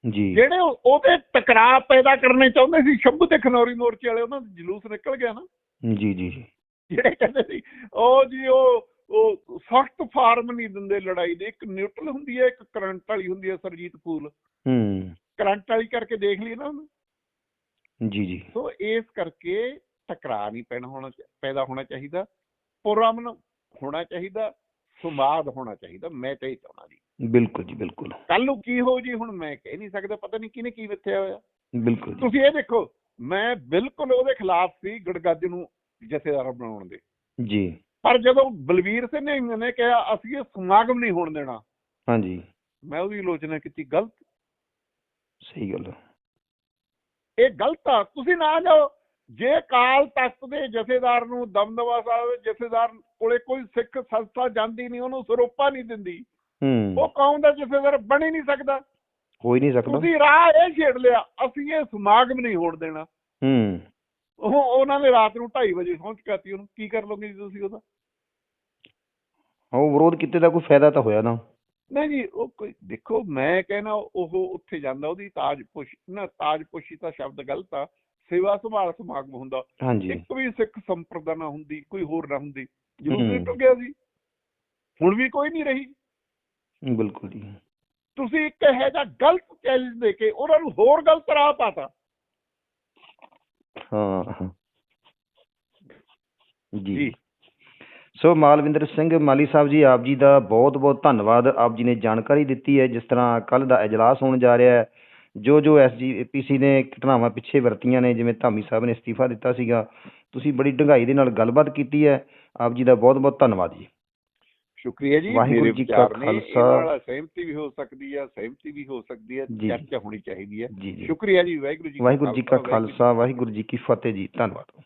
ਜੀ। ਜਿਹੜੇ ਉਹ- ਉਹਦੇ ਟਕਰਾਅ ਪੈਦਾ ਕਰਨੇ ਚਾਹੁੰਦੇ ਸੀ ਸ਼ੰਭੂ ਤੇ ਖਨੌਰੀ ਮੋਰਚੇ ਵਾਲੇ ਉਹਨਾਂ ਦਾ ਜਲੂਸ ਨਿਕਲ ਗਿਆ ਨਾ। ਜੀ ਜੀ ਜੀ। ਜਿਹੜੇ ਕਹਿੰਦੇ ਸੀ ਉਹ ਜੀ ਉਹ ਉਹ ਸਖਤ ਫਾਰਮ ਨਹੀਂ ਦਿੰਦੇ ਲੜਾਈ ਦੇ। ਇੱਕ ਨਿਊਟਰਲ ਹੁੰਦੀ ਹੈ ਇੱਕ ਕਰੰਟ ਵਾਲੀ ਹੁੰਦੀ ਹੈ ਸਰਜੀਤ ਫੂਲ ਹੂੰ। ਕਰੰਟ ਵਾਲੀ ਕਰਕੇ ਦੇਖ ਲਈ ਨਾ ਉਹਨੂੰ। ਜੀ ਜੀ। ਸੋ ਇਸ ਕਰਕੇ ਟਕਰਾਅ ਨਹੀਂ ਪੈਣਾ ਹੋਣਾ ਪੈਦਾ ਹੋਣਾ ਚਾਹੀਦਾ ਪੁਰਮਨ ਹੋਣਾ ਚਾਹੀਦਾ ਸੰਵਾਦ ਹੋਣਾ ਚਾਹੀਦਾ ਮੈਂ ਤਾਂ ਚਾਹੁੰਦਾ ਜੀ। ਬਿਲਕੁਲ ਜੀ ਬਿਲਕੁਲ। ਕੱਲ ਨੂੰ ਕੀ ਹੋ ਜੀ ਹੁਣ ਮੈਂ ਕਹਿ ਨਹੀਂ ਸਕਦਾ ਪਤਾ ਨਹੀਂ ਕਿਹਨੇ ਕੀ ਮਿੱਥਿਆ ਹੋਇਆ। ਬਿਲਕੁਲ ਤੁਸੀਂ ਇਹ ਦੇਖੋ ਮੈਂ ਬਿਲਕੁਲ ਉਹਦੇ ਖਿਲਾਫ ਸੀ ਗੜਗੱਜ ਨੂੰ ਜਥੇਦਾਰ ਬਣਾਉਣ ਦੇ। ਜੀ। ਪਰ ਜਦੋਂ ਬਲਵੀਰ ਸਿੰਘ ਨੇ ਨੇ ਕਿਹਾ ਅਸੀਂ ਇਹ ਸਮਾਗਮ ਨਹੀਂ ਹੋਣ ਦੇਣਾ। ਹਾਂਜੀ। ਮੈਂ ਉਹਦੀ ਆਲੋਚਨਾ ਕੀਤੀ ਗਲਤ ਸਹੀ ਗੱਲ ਹੈ। ਇਹ ਗਲਤ ਆ। ਤੁਸੀਂ ਨਾ ਜਾਓ। ਜੇ ਕਾਲ ਤਖਤ ਦੇ ਜਥੇਦਾਰ ਨੂੰ ਦਮਦਮਾ ਸਾਹਿਬ ਦੇ ਜਥੇਦਾਰ ਕੋਲੇ ਕੋਈ ਸਿੱਖ ਸੰਸਥਾ ਜਾਂਦੀ ਨਹੀਂ ਉਹਨੂੰ ਸਰੋਪਾ ਨਹੀਂ ਦਿੰਦੀ। ਹੂੰ। ਉਹ ਕੌਮ ਦਾ ਜਥੇਦਾਰ ਬਣ ਹੀ ਨਹੀਂ ਸਕਦਾ। ਹੋ ਹੀ ਨਹੀਂ ਸਕਦਾ। ਤੁਸੀਂ ਰਾਹ ਇਹ ਛੇੜ ਲਿਆ ਅਸੀਂ ਇਹ ਸਮਾਗਮ ਨਹੀਂ ਹੋਣ ਦੇਣਾ। ਹੂੰ। ਉਹ ਉਹਨਾਂ ਨੇ ਰਾਤ ਨੂੰ 2:30 ਵਜੇ ਪਹੁੰਚ ਕਰਤੀ ਉਹਨੂੰ। ਕੀ ਕਰ ਲੋਗੇ ਜੀ ਤੁਸੀਂ ਉਹਦਾ? ਉਹ ਵਿਰੋਧ ਕੀਤੇ ਦਾ ਕੋਈ ਫਾਇਦਾ ਤਾਂ ਹੋਇਆ ਨਾ। ਨਹੀਂ ਜੀ ਉਹ ਕੋਈ ਦੇਖੋ ਮੈਂ ਕਹਿੰਦਾ ਉਹ ਉੱਥੇ ਜਾਂਦਾ ਉਹਦੀ ਤਾਜਪੋਸ਼ ਨਾ ਤਾਜਪੋਸ਼ੀ ਤਾਂ ਸ਼ਬਦ ਗਲਤ ਆ ਸੇਵਾ ਸੰਭਾਲ ਸਮਾਗਮ ਹੁੰਦਾ ਇੱਕ ਵੀ ਸਿੱਖ ਸੰਪਰਦਾ ਨਾ ਹੁੰਦੀ ਕੋਈ ਹੋਰ ਨਾ ਹੁੰਦੀ ਹੂੰ। ਜਰੂਰ ਟੁੱਟ ਗਿਆ ਸੀ ਹੁਣ ਵੀ ਕੋਈ ਨਹੀਂ ਰਹੀ ਬਿਲਕੁਲ ਜੀ ਤੁਸੀਂ ਇੱਕ ਇਹੋ ਜਿਹਾ ਗਲਤ ਚੈਲੰਜ ਦੇ ਕੇ ਉਹਨਾਂ ਨੂੰ ਹੋਰ ਗਲਤ ਰਾਹ ਪਾਤਾ ਹਾਂ ਹਾਂ। ਜੀ ਜੀ। ਸੋ ਮਾਲਵਿੰਦਰ ਸਿੰਘ ਮਾਲੀ ਸਾਹਿਬ ਜੀ ਆਪ ਜੀ ਦਾ ਬਹੁਤ ਬਹੁਤ ਧੰਨਵਾਦ। ਆਪ ਜੀ ਨੇ ਜਾਣਕਾਰੀ ਦਿੱਤੀ ਹੈ ਜਿਸ ਤਰ੍ਹਾਂ ਕੱਲ ਦਾ ਇਜਲਾਸ ਹੋਣ ਜਾ ਰਿਹਾ ਹੈ। ਜੋ ਜੋ ਐਸਜੀਪੀਸੀ ਨੇ ਘਟਨਾਵਾਂ ਪਿੱਛੇ ਵਰਤੀਆਂ ਨੇ ਜਿਵੇਂ ਧਾਮੀ ਸਾਹਿਬ ਨੇ ਅਸਤੀਫਾ ਦਿੱਤਾ ਸੀਗਾ ਤੁਸੀਂ ਬੜੀ ਡੂੰਘਾਈ ਦੇ ਨਾਲ ਗੱਲਬਾਤ ਕੀਤੀ ਹੈ। ਆਪ ਜੀ ਦਾ ਬਹੁਤ ਬਹੁਤ ਧੰਨਵਾਦ ਜੀ। ਸ਼ੁਕਰੀਆ ਜੀ। ਵਾਹਿਗੁਰੂ ਮੇਰੇ ਜੀ ਕਾ ਖਾਲਸਾ। ਸਹਿਮਤੀ ਵੀ ਹੋ ਸਕਦੀ ਹੈ ਸਹਿਮਤੀ ਵੀ ਹੋ ਸਕਦੀ ਹੈ। ਚਰਚਾ ਹੋਣੀ ਚਾਹੀਦੀ ਹੈ। ਸ਼ੁਕਰੀਆ ਜੀ ਵਾਹਿਗੁਰੂ ਜੀ ਕਾ ਵਾਹਿਗੁਰੂ ਜੀ ਕਾ ਖਾਲਸਾ ਵਾਹਿਗੁਰੂ ਜੀ ਕੀ ਫਤਿਹ ਜੀ। ਧੰਨਵਾਦ।